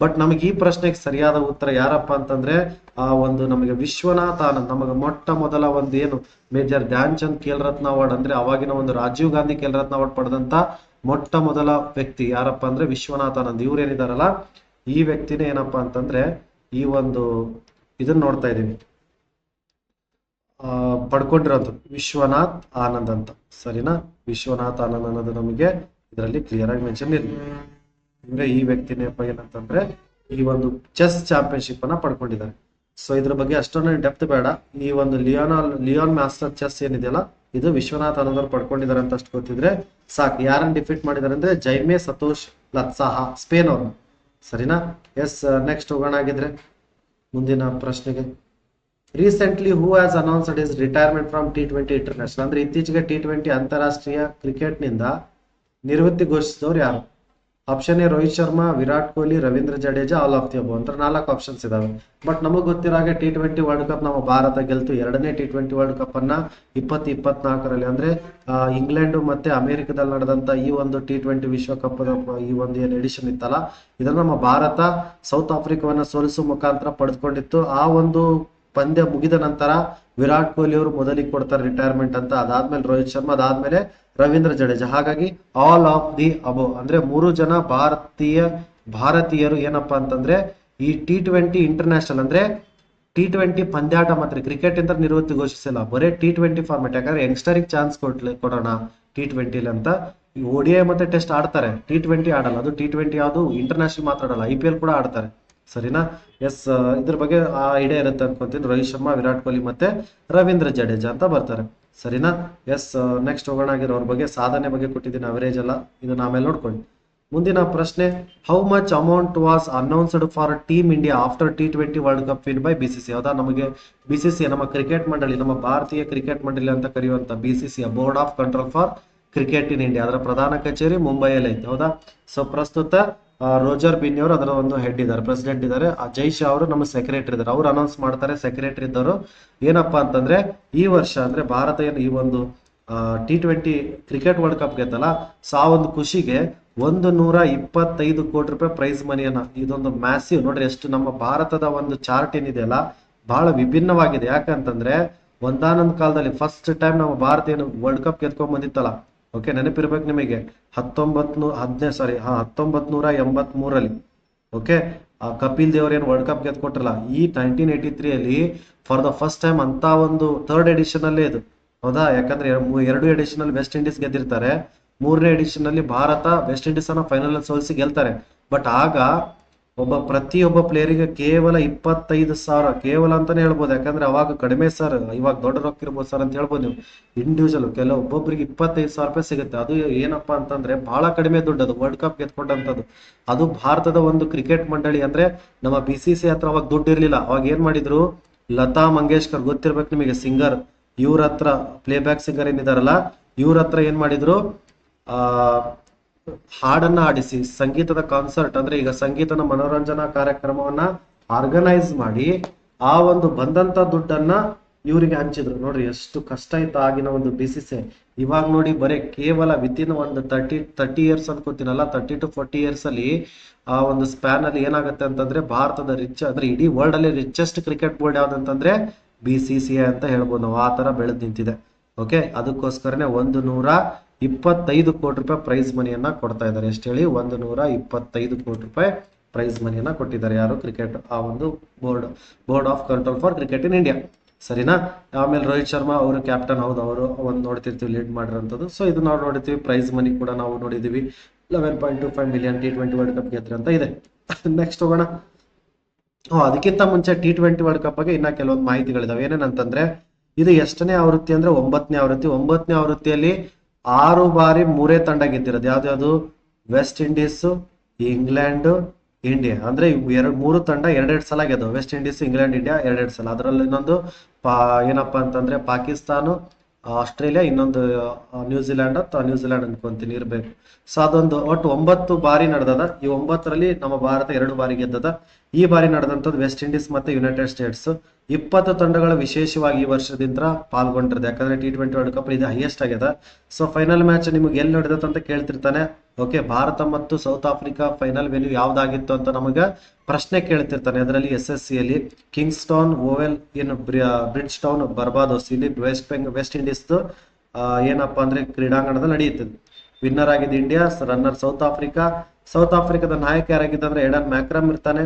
ಬಟ್ ನಮಗೆ ಈ ಪ್ರಶ್ನೆಗೆ ಸರಿಯಾದ ಉತ್ತರ ಯಾರಪ್ಪ ಅಂತಂದ್ರೆ, ಆ ಒಂದು ನಮಗೆ ವಿಶ್ವನಾಥ ಆನಂದ್ ನಮಗೆ ಮೊಟ್ಟ ಮೊದಲ ಒಂದು ಏನು, ಮೇಜರ್ ಧ್ಯಾನ್ ಚಂದ್ ಖೇಲ್ ರತ್ನ ಅವಾರ್ಡ್ ಅಂದ್ರೆ ಅವಾಗಿನ ಒಂದು ರಾಜೀವ್ ಗಾಂಧಿ ಖೇಲ್ ರತ್ನ ಅವಾರ್ಡ್ ಪಡೆದಂತ ಮೊಟ್ಟ ಮೊದಲ ವ್ಯಕ್ತಿ ಯಾರಪ್ಪ ಅಂದ್ರೆ ವಿಶ್ವನಾಥ ಆನಂದ್ ಇವ್ರು ಏನಿದಾರಲ್ಲ ಈ ವ್ಯಕ್ತಿನೇ ಏನಪ್ಪಾ ಅಂತಂದ್ರೆ ಈ ಒಂದು ಇದನ್ನ ನೋಡ್ತಾ ಇದೀವಿ ಆ, ಪಡ್ಕೊಂಡಿರೋದು ವಿಶ್ವನಾಥ್ ಆನಂದ್ ಅಂತ. ಸರಿನಾ? ವಿಶ್ವನಾಥ್ ಆನಂದ್ ಅನ್ನೋದು ನಮಗೆ ಇದರಲ್ಲಿ ಕ್ಲಿಯರ್ ಆಗಿ ಮೆನ್ಷನ್ ಇರಲಿ. ಅಂದ್ರೆ ಈ ವ್ಯಕ್ತಿನೇಪ ಏನಂತಂದ್ರೆ ಈ ಒಂದು ಚೆಸ್ ಚಾಂಪಿಯನ್ಶಿಪ್ ಅನ್ನ ಪಡ್ಕೊಂಡಿದ್ದಾರೆ ಸೊ ಇದ್ರ ಬಗ್ಗೆ ಅಷ್ಟೊಂದು ಡೆಪ್ತ್ ಬೇಡ. ಈ ಒಂದು ಲಿಯೋನಾಲ್ ಲಿಯೋನ್ ಮಾಸ್ಟರ್ ಚೆಸ್ ಏನಿದೆಯಲ್ಲ, ಇದು ವಿಶ್ವನಾಥ್ ಆನಂದ್ ಅವ್ರು ಪಡ್ಕೊಂಡಿದ್ದಾರೆ ಅಂತ ಅಷ್ಟು ಗೊತ್ತಿದ್ರೆ ಸಾಕು. ಯಾರನ್ನ ಡಿಫೀಟ್ ಮಾಡಿದ್ದಾರೆ ಅಂದ್ರೆ ಜೈಮೆ ಸತೋಷ್ ಲತ್ಸಾಹ ಸ್ಪೇನ್ ಅವರು ಸರಿನಾ? ಎಸ್ ನೆಕ್ಸ್ಟ್ ಹೋಗೋಣ ಆಗಿದ್ರೆ ಮುಂದಿನ ಪ್ರಶ್ನೆಗೆ. Recently who has announced is retirement from T twenty international ಅಂದ್ರೆ ಇತ್ತೀಚೆಗೆ ಟಿ ಟ್ವೆಂಟಿ ಅಂತಾರಾಷ್ಟ್ರೀಯ ಕ್ರಿಕೆಟ್ನಿಂದ ನಿವೃತ್ತಿ ಘೋಷಿಸಿದವರು ಯಾರು? Option A Rohit Sharma, Virat Kohli, Ravindra Jadeja, all of the above ಅಂತ ನಾಲ್ಕು ಆಪ್ಷನ್ಸ್ ಇದಾವೆ. ಬಟ್ ನಮಗೆ ಗೊತ್ತಿರೋ ಹಾಗೆ ಟಿ ಟ್ವೆಂಟಿ ವರ್ಲ್ಡ್ ಕಪ್ ನಮ್ಮ ಭಾರತ ಗೆಲ್ತು ಎರಡನೇ ಟಿ ಟ್ವೆಂಟಿ ವರ್ಲ್ಡ್ ಕಪ್ ಅನ್ನ ಇಪ್ಪತ್ತು ಇಪ್ಪತ್ನಾಲ್ಕರಲ್ಲಿ. ಅಂದ್ರೆ ಇಂಗ್ಲೆಂಡ್ ಮತ್ತೆ ಅಮೆರಿಕದಲ್ಲಿ ನಡೆದಂತ ಈ ಒಂದು ಟಿ ಟ್ವೆಂಟಿ ವಿಶ್ವಕಪ್ ಈ ಒಂದು ಏನು ಎಡಿಷನ್ ಇತ್ತಲ್ಲ, ಇದನ್ನ ನಮ್ಮ ಭಾರತ ಸೌತ್ ಆಫ್ರಿಕಾವನ್ನ ಸೋಲಿಸುವ ಮುಖಾಂತರ ಪಡೆದುಕೊಂಡಿತ್ತು. ಆ ಒಂದು ಪಂದ್ಯ ಮುಗಿದ ನಂತರ ವಿರಾಟ್ ಕೊಹ್ಲಿ ಅವರು ಮೊದಲಿಗೆ ಕೊಡ್ತಾರೆ ರಿಟೈರ್ಮೆಂಟ್ ಅಂತ. ಅದಾದ್ಮೇಲೆ ರೋಹಿತ್ ಶರ್ಮಾ, ಅದಾದ್ಮೇಲೆ ರವೀಂದ್ರ ಜಡೇಜಾ. ಹಾಗಾಗಿ ಆಲ್ ಆಫ್ ದಿ ಅಬೋ ಅಂದ್ರೆ ಮೂರು ಜನ ಭಾರತೀಯ, ಭಾರತೀಯರು ಏನಪ್ಪಾ ಅಂತಂದ್ರೆ ಈ ಟಿ ಟ್ವೆಂಟಿ ಇಂಟರ್ನ್ಯಾಷನಲ್ ಅಂದ್ರೆ ಟಿ ಟ್ವೆಂಟಿ ಪಂದ್ಯಾಟ ಮಾತ್ರ. ಕ್ರಿಕೆಟ್ ಅಂತ ನಿವೃತ್ತಿ ಘೋಷಿಸಿಲ್ಲ. ಬರೀ ಟಿ ಟ್ವೆಂಟಿ ಫಾರ್ಮೆಟ್ ಯಾಕಂದ್ರೆ ಯಂಗ್ಸ್ಟರಿಗೆ ಚಾನ್ಸ್ ಕೊಟ್ಲಿ, ಕೊಡೋಣ ಟಿ ಟ್ವೆಂಟಿಲಿ ಅಂತ. ಓಡಿಐ ಮತ್ತೆ ಟೆಸ್ಟ್ ಆಡ್ತಾರೆ. ಟಿ ಟ್ವೆಂಟಿ ಆಡಲ್ಲ. ಅದು ಟಿ ಟ್ವೆಂಟಿ ಯಾವುದು? ಇಂಟರ್ನ್ಯಾಷನಲ್ ಮಾತಾಡಲ್ಲ ಐ ಪಿ ಎಲ್ ಕೂಡ ಆಡ್ತಾರೆ. ಸರಿನಾ? ಎಸ್ ಇದ್ರ ಬಗ್ಗೆ ಆ ಐಡಿಯಾ ಇರುತ್ತೆ ಅನ್ಕೊಂತೀನಿ. ರೋಹಿತ್ ಶರ್ಮಾ, ವಿರಾಟ್ ಕೊಹ್ಲಿ ಮತ್ತೆ ರವೀಂದ್ರ ಜಡೇಜಾ ಅಂತ ಬರ್ತಾರೆ. ಸರಿನಾ? ಎಸ್ ನೆಕ್ಸ್ಟ್ ಹೋಗೋಣ ಆಗಿರೋ ಅವ್ರ ಬಗ್ಗೆ ಸಾಧನೆ ಬಗ್ಗೆ ಕೊಟ್ಟಿದ್ದೀನಿ ಅವರೇಜ್ ಎಲ್ಲ. ಇದನ್ನ ಆಮೇಲೆ ನೋಡ್ಕೊಳ್ಳಿ. ಮುಂದಿನ ಪ್ರಶ್ನೆ how much amount was announced for team India after T twenty world cup win by BCCI ಹೌದಾ? ನಮಗೆ ಬಿಸಿಸಿ ನಮ್ಮ ಕ್ರಿಕೆಟ್ ಮಂಡಳಿ, ನಮ್ಮ ಭಾರತೀಯ ಕ್ರಿಕೆಟ್ ಮಂಡಳಿ ಅಂತ ಕರೆಯುವಂತ BCCI board of control for cricket in India ಅದರ ಪ್ರಧಾನ ಕಚೇರಿ ಮುಂಬೈಯಲ್ಲಿ ಐತೆ. ಹೌದಾ? ಸೊ ಪ್ರಸ್ತುತ ರೋಜರ್ ಬಿನ್ನಿ ಅವರು ಅದರ ಒಂದು ಹೆಡ್ ಇದ್ದಾರೆ ಪ್ರೆಸಿಡೆಂಟ್ ಇದ್ದಾರೆ. ಅಜಯ್ ಶಾ ಅವರು ನಮ್ಮ ಸೆಕ್ರೆಟರಿ ಇದ್ದಾರೆ. ಅವ್ರು ಅನೌನ್ಸ್ ಮಾಡ್ತಾರೆ ಸೆಕ್ರೆಟರಿ ಇದ್ದವರು. ಏನಪ್ಪಾ ಅಂತಂದ್ರೆ, ಈ ವರ್ಷ ಅಂದ್ರೆ ಭಾರತ ಏನು ಈ ಒಂದು T twenty cricket world cup ಗೆದ್ದಲ್ಲ ಸಾ ಒಂದು ಖುಷಿಗೆ ಒಂದು ನೂರ ಇಪ್ಪತ್ತೈದು ಕೋಟಿ ರೂಪಾಯಿ ಪ್ರೈಸ್ ಮನಿಯನ್ನ ಇದೊಂದು ಮ್ಯಾಸಿವ್ ನೋಡ್ರಿ, ಎಷ್ಟು ನಮ್ಮ ಭಾರತದ ಒಂದು ಚಾರ್ಟ್ ಏನಿದೆಯಲ್ಲ ಬಹಳ ವಿಭಿನ್ನವಾಗಿದೆ. ಯಾಕಂತಂದ್ರೆ, ಒಂದಾನೊಂದು ಕಾಲದಲ್ಲಿ ಫಸ್ಟ್ ಟೈಮ್ ನಮ್ಮ ಭಾರತ ಏನು ವರ್ಲ್ಡ್ ಕಪ್ ಗೆದ್ಕೊಂಡ್ ಬಂದಿತ್ತಲ್ಲ ಓಕೆ ನೆನಪಿರ್ಬೇಕು ನಿಮಗೆ. ಹತ್ತೊಂಬತ್ ನೂ ಹದಿನೈದು ಸಾರಿ ಹಾ ಹತ್ತೊಂಬತ್ ನೂರ ಎಂಬತ್ ಮೂರಲ್ಲಿ ಓಕೆ ಆ ಕಪಿಲ್ ದೇವ್ ಏನು ವರ್ಲ್ಡ್ ಕಪ್ ಗೆದ್ಕೊಟ್ರಲ್ಲ, ಈ ನೈನ್ಟೀನ್ ಏಯ್ಟಿ ತ್ರೀ ಅಲ್ಲಿ ಫಾರ್ ದ ಫಸ್ಟ್ ಟೈಮ್ ಅಂತ ಒಂದು ಥರ್ಡ್ ಎಡಿಷನ್ ಅಲ್ಲೇ ಇದು. ಹೌದಾ? ಯಾಕಂದ್ರೆ ಎರಡು ಎಡಿಷನ್ ಅಲ್ಲಿ ವೆಸ್ಟ್ ಇಂಡೀಸ್ ಗೆದ್ದಿರ್ತಾರೆ. ಮೂರನೇ ಎಡಿಷನ್ ಅಲ್ಲಿ ಭಾರತ ವೆಸ್ಟ್ ಇಂಡೀಸ್ ಅನ್ನ ಫೈನಲ್ ಸೋಲಿಸಿ ಗೆಲ್ತಾರೆ. ಬಟ್ ಆಗ ಒಬ್ಬ ಪ್ರತಿಯೊಬ್ಬ ಪ್ಲೇಯರಿಗೆ ಕೇವಲ ಇಪ್ಪತ್ತೈದು ಸಾವಿರ ಕೇವಲ ಅಂತಾನೆ ಹೇಳ್ಬೋದು. ಯಾಕಂದ್ರೆ ಅವಾಗ ಕಡಿಮೆ ಸರ್, ಇವಾಗ ದೊಡ್ಡ ರೊಕ್ಕ ಇರ್ಬೋದು ಸರ್ ಅಂತ ಹೇಳ್ಬೋದು ನೀವು. ಇಂಡಿವಿಜುವಲ್ ಕೆಲವು ಒಬ್ಬೊಬ್ರಿಗೆ ಇಪ್ಪತ್ತೈದು ಸಾವಿರ ರೂಪಾಯಿ ಸಿಗುತ್ತೆ. ಅದು ಏನಪ್ಪಾ ಅಂತಂದ್ರೆ ಬಹಳ ಕಡಿಮೆ ದುಡ್ಡು ಅದು ವರ್ಲ್ಡ್ ಕಪ್ ಗೆದ್ಕೊಂಡಂತದ್ದು. ಅದು ಭಾರತದ ಒಂದು ಕ್ರಿಕೆಟ್ ಮಂಡಳಿ ಅಂದ್ರೆ ನಮ್ಮ ಬಿ ಸಿ ಸಿ ಹತ್ರ ಅವಾಗ ದುಡ್ಡು ಇರ್ಲಿಲ್ಲ. ಅವಾಗ ಏನ್ ಮಾಡಿದ್ರು? ಲತಾ ಮಂಗೇಶ್ಕರ್, ಗೊತ್ತಿರ್ಬೇಕು ನಿಮಗೆ ಸಿಂಗರ್ ಇವ್ರ ಹತ್ರ ಪ್ಲೇಬ್ಯಾಕ್ ಸಿಂಗರ್ ಏನಿದಾರಲ್ಲ, ಇವ್ರ ಹತ್ರ ಏನ್ ಮಾಡಿದ್ರು? ಆ ಹಾಡನ್ನ ಆಡಿಸಿ, ಸಂಗೀತದ ಕಾನ್ಸರ್ಟ್ ಅಂದ್ರೆ ಈಗ ಸಂಗೀತದ ಮನೋರಂಜನಾ ಕಾರ್ಯಕ್ರಮವನ್ನ ಆರ್ಗನೈಸ್ ಮಾಡಿ ಆ ಒಂದು ಬಂದಂತ ದುಡ್ಡನ್ನ ಇವರಿಗೆ ಹಂಚಿದ್ರು. ನೋಡ್ರಿ, ಎಷ್ಟು ಕಷ್ಟ ಇತ್ತು ಆಗಿನ ಒಂದು ಬಿಸಿಸೆ ಇವಾಗ ನೋಡಿ ಬರೀ ಕೇವಲ ವಿತಿನ್ ಒಂದು ತರ್ಟಿ ತರ್ಟಿ ಇಯರ್ಸ್ ಅನ್ಕೋತೀನಲ್ಲ ತರ್ಟಿ ಟು ಫೋರ್ಟಿ ಇಯರ್ಸ್ ಅಲ್ಲಿ ಆ ಒಂದು ಸ್ಪ್ಯಾನ್ ಅಲ್ಲಿ ಏನಾಗುತ್ತೆ ಅಂತಂದ್ರೆ ಭಾರತದ ರಿಚ್ ಅಂದ್ರೆ ಇಡೀ ವರ್ಲ್ಡ್ ಅಲ್ಲಿ ರಿಚೆಸ್ಟ್ ಕ್ರಿಕೆಟ್ ಬೋರ್ಡ್ ಯಾವ್ದಂತಂದ್ರೆ ಬಿ ಅಂತ ಹೇಳ್ಬೋದು. ನಾವು ಆ ತರ ಬೆಳೆದ್ ನಿಂತಿದೆ. ಓಕೆ ಅದಕ್ಕೋಸ್ಕರನೇ ಒಂದು ನೂರ ಇಪ್ಪತ್ತೈದು ಕೋಟಿ ರೂಪಾಯಿ ಪ್ರೈಸ್ ಮನಿಯನ್ನ ಕೊಡ್ತಾ ಇದ್ದಾರೆ. ಎಷ್ಟು ಹೇಳಿ? ಒಂದು ನೂರ ಇಪ್ಪತ್ತೈದು ಕೋಟಿ ರೂಪಾಯಿ ಪ್ರೈಸ್ ಮನಿಯನ್ನ ಕೊಟ್ಟಿದ್ದಾರೆ ಯಾರು? ಕ್ರಿಕೆಟ್ ಆ ಒಂದು board board of control for cricket in India ಸರಿನಾ? ಆಮೇಲೆ ರೋಹಿತ್ ಶರ್ಮಾ ಅವರು ಕ್ಯಾಪ್ಟನ್ ಹೌದು, ಅವರು ಒಂದು ನೋಡ್ತಿರ್ತೀವಿ ಲೀಡ್ ಮಾಡಿರೋಂಥದ್ದು. ಸೊ ಇದು ನಾವು ನೋಡಿರ್ತೀವಿ. ಪ್ರೈಸ್ ಮನಿ ಕೂಡ ನಾವು ನೋಡಿದೀವಿ. Eleven point two five million T twenty world cup ಗೆದ್ರೆ ಅಂತ ಇದೆ. ನೆಕ್ಸ್ಟ್ ಹೋಗೋಣ. ಓ, ಅದಕ್ಕಿಂತ ಮುಂಚೆ ಟಿ ಟ್ವೆಂಟಿ ವರ್ಲ್ಡ್ ಕಪ್ ಬಗ್ಗೆ ಇನ್ನ ಕೆಲವೊಂದು ಮಾಹಿತಿಗಳಿದಾವೆ. ಏನೇನಂತಂದ್ರೆ, ಇದು ಎಷ್ಟನೇ ಆವೃತ್ತಿ ಅಂದ್ರೆ ಒಂಬತ್ತನೇ ಆವೃತ್ತಿ. ಒಂಬತ್ತನೇ ಆವೃತ್ತಿಯಲ್ಲಿ ಆರು ಬಾರಿ ಮೂರೇ ತಂಡ ಗೆದ್ದಿರೋದು. ಯಾವ್ದ್ಯಾವ್ದು ವೆಸ್ಟ್ ಇಂಡೀಸ್ ಇಂಗ್ಲೆಂಡ್ ಇಂಡಿಯಾ ಅಂದ್ರೆ ಎರಡು, ಮೂರು ತಂಡ ಎರಡೆರಡು ಸಲ ಗೆದ್ದವು. ವೆಸ್ಟ್ ಇಂಡೀಸ್ ಇಂಗ್ಲೆಂಡ್ ಇಂಡಿಯಾ ಎರಡೆರಡು ಸಲ. ಅದರಲ್ಲಿ ಇನ್ನೊಂದು ಪಾ, ಏನಪ್ಪಾ ಅಂತಂದ್ರೆ ಪಾಕಿಸ್ತಾನ, ಆಸ್ಟ್ರೇಲಿಯಾ, ಇನ್ನೊಂದು ನ್ಯೂಜಿಲ್ಯಾಂಡ್ ಅಥವಾ ನ್ಯೂಜಿಲ್ಯಾಂಡ್ ಅನ್ಕೊಂತೀನಿ, ಇರ್ಬೇಕು. ಸೊ ಅದೊಂದು, ಒಟ್ಟು ಒಂಬತ್ತು ಬಾರಿ ನಡೆದದ. ಈ ಒಂಬತ್ತರಲ್ಲಿ ನಮ್ಮ ಭಾರತ ಎರಡು ಬಾರಿ ಗೆದ್ದದ. ಈ ಬಾರಿ ನಡೆದಂಥದ್ದು ವೆಸ್ಟ್ ಇಂಡೀಸ್ ಮತ್ತು ಯುನೈಟೆಡ್ ಸ್ಟೇಟ್ಸ್ ಇಪ್ಪತ್ತು ತಂಡಗಳು ವಿಶೇಷವಾಗಿ ಈ ವರ್ಷದಿಂದ ಪಾಲ್ಗೊಂಡಿರೋದು ಯಾಕಂದ್ರೆ ಟಿ ಟ್ವೆಂಟಿ ವರ್ಲ್ಡ್ ಕಪ್ ಇದು ಹೈಯೆಸ್ಟ್ ಆಗ್ಯದ ಸೊ ಫೈನಲ್ ಮ್ಯಾಚ್ ನಿಮಗೆ ಎಲ್ಲಿ ನಡೆದತ್ತು ಅಂತ ಕೇಳ್ತಿರ್ತಾನೆ. ಓಕೆ ಭಾರತ ಮತ್ತು ಸೌತ್ ಆಫ್ರಿಕಾ ಫೈನಲ್ ವೆನ್ಯೂ ಯಾವ್ದಾಗಿತ್ತು ಅಂತ ನಮಗೆ ಪ್ರಶ್ನೆ ಕೇಳ್ತಿರ್ತಾನೆ. ಅದರಲ್ಲಿ ಎಸ್ ಎಸ್ ಸಿಯಲ್ಲಿ Kingstown Oval in Bridgetown Barbados ಇಲ್ಲಿ ವೆಸ್ಟ್ ಬೆಂಗ್ ವೆಸ್ಟ್ ಇಂಡೀಸ್ದು ಏನಪ್ಪಾ ಅಂದ್ರೆ ಕ್ರೀಡಾಂಗಣದಲ್ಲಿ ನಡೆಯುತ್ತದೆ ವಿನ್ನರ್ ಆಗಿದೆ India runner South Africa South ಆಫ್ರಿಕಾದ ನಾಯಕ ಯಾರಾಗಿದ್ದಂದ್ರೆ ಎಡನ್ ಮ್ಯಾಕ್ರಮ್ ಇರ್ತಾನೆ.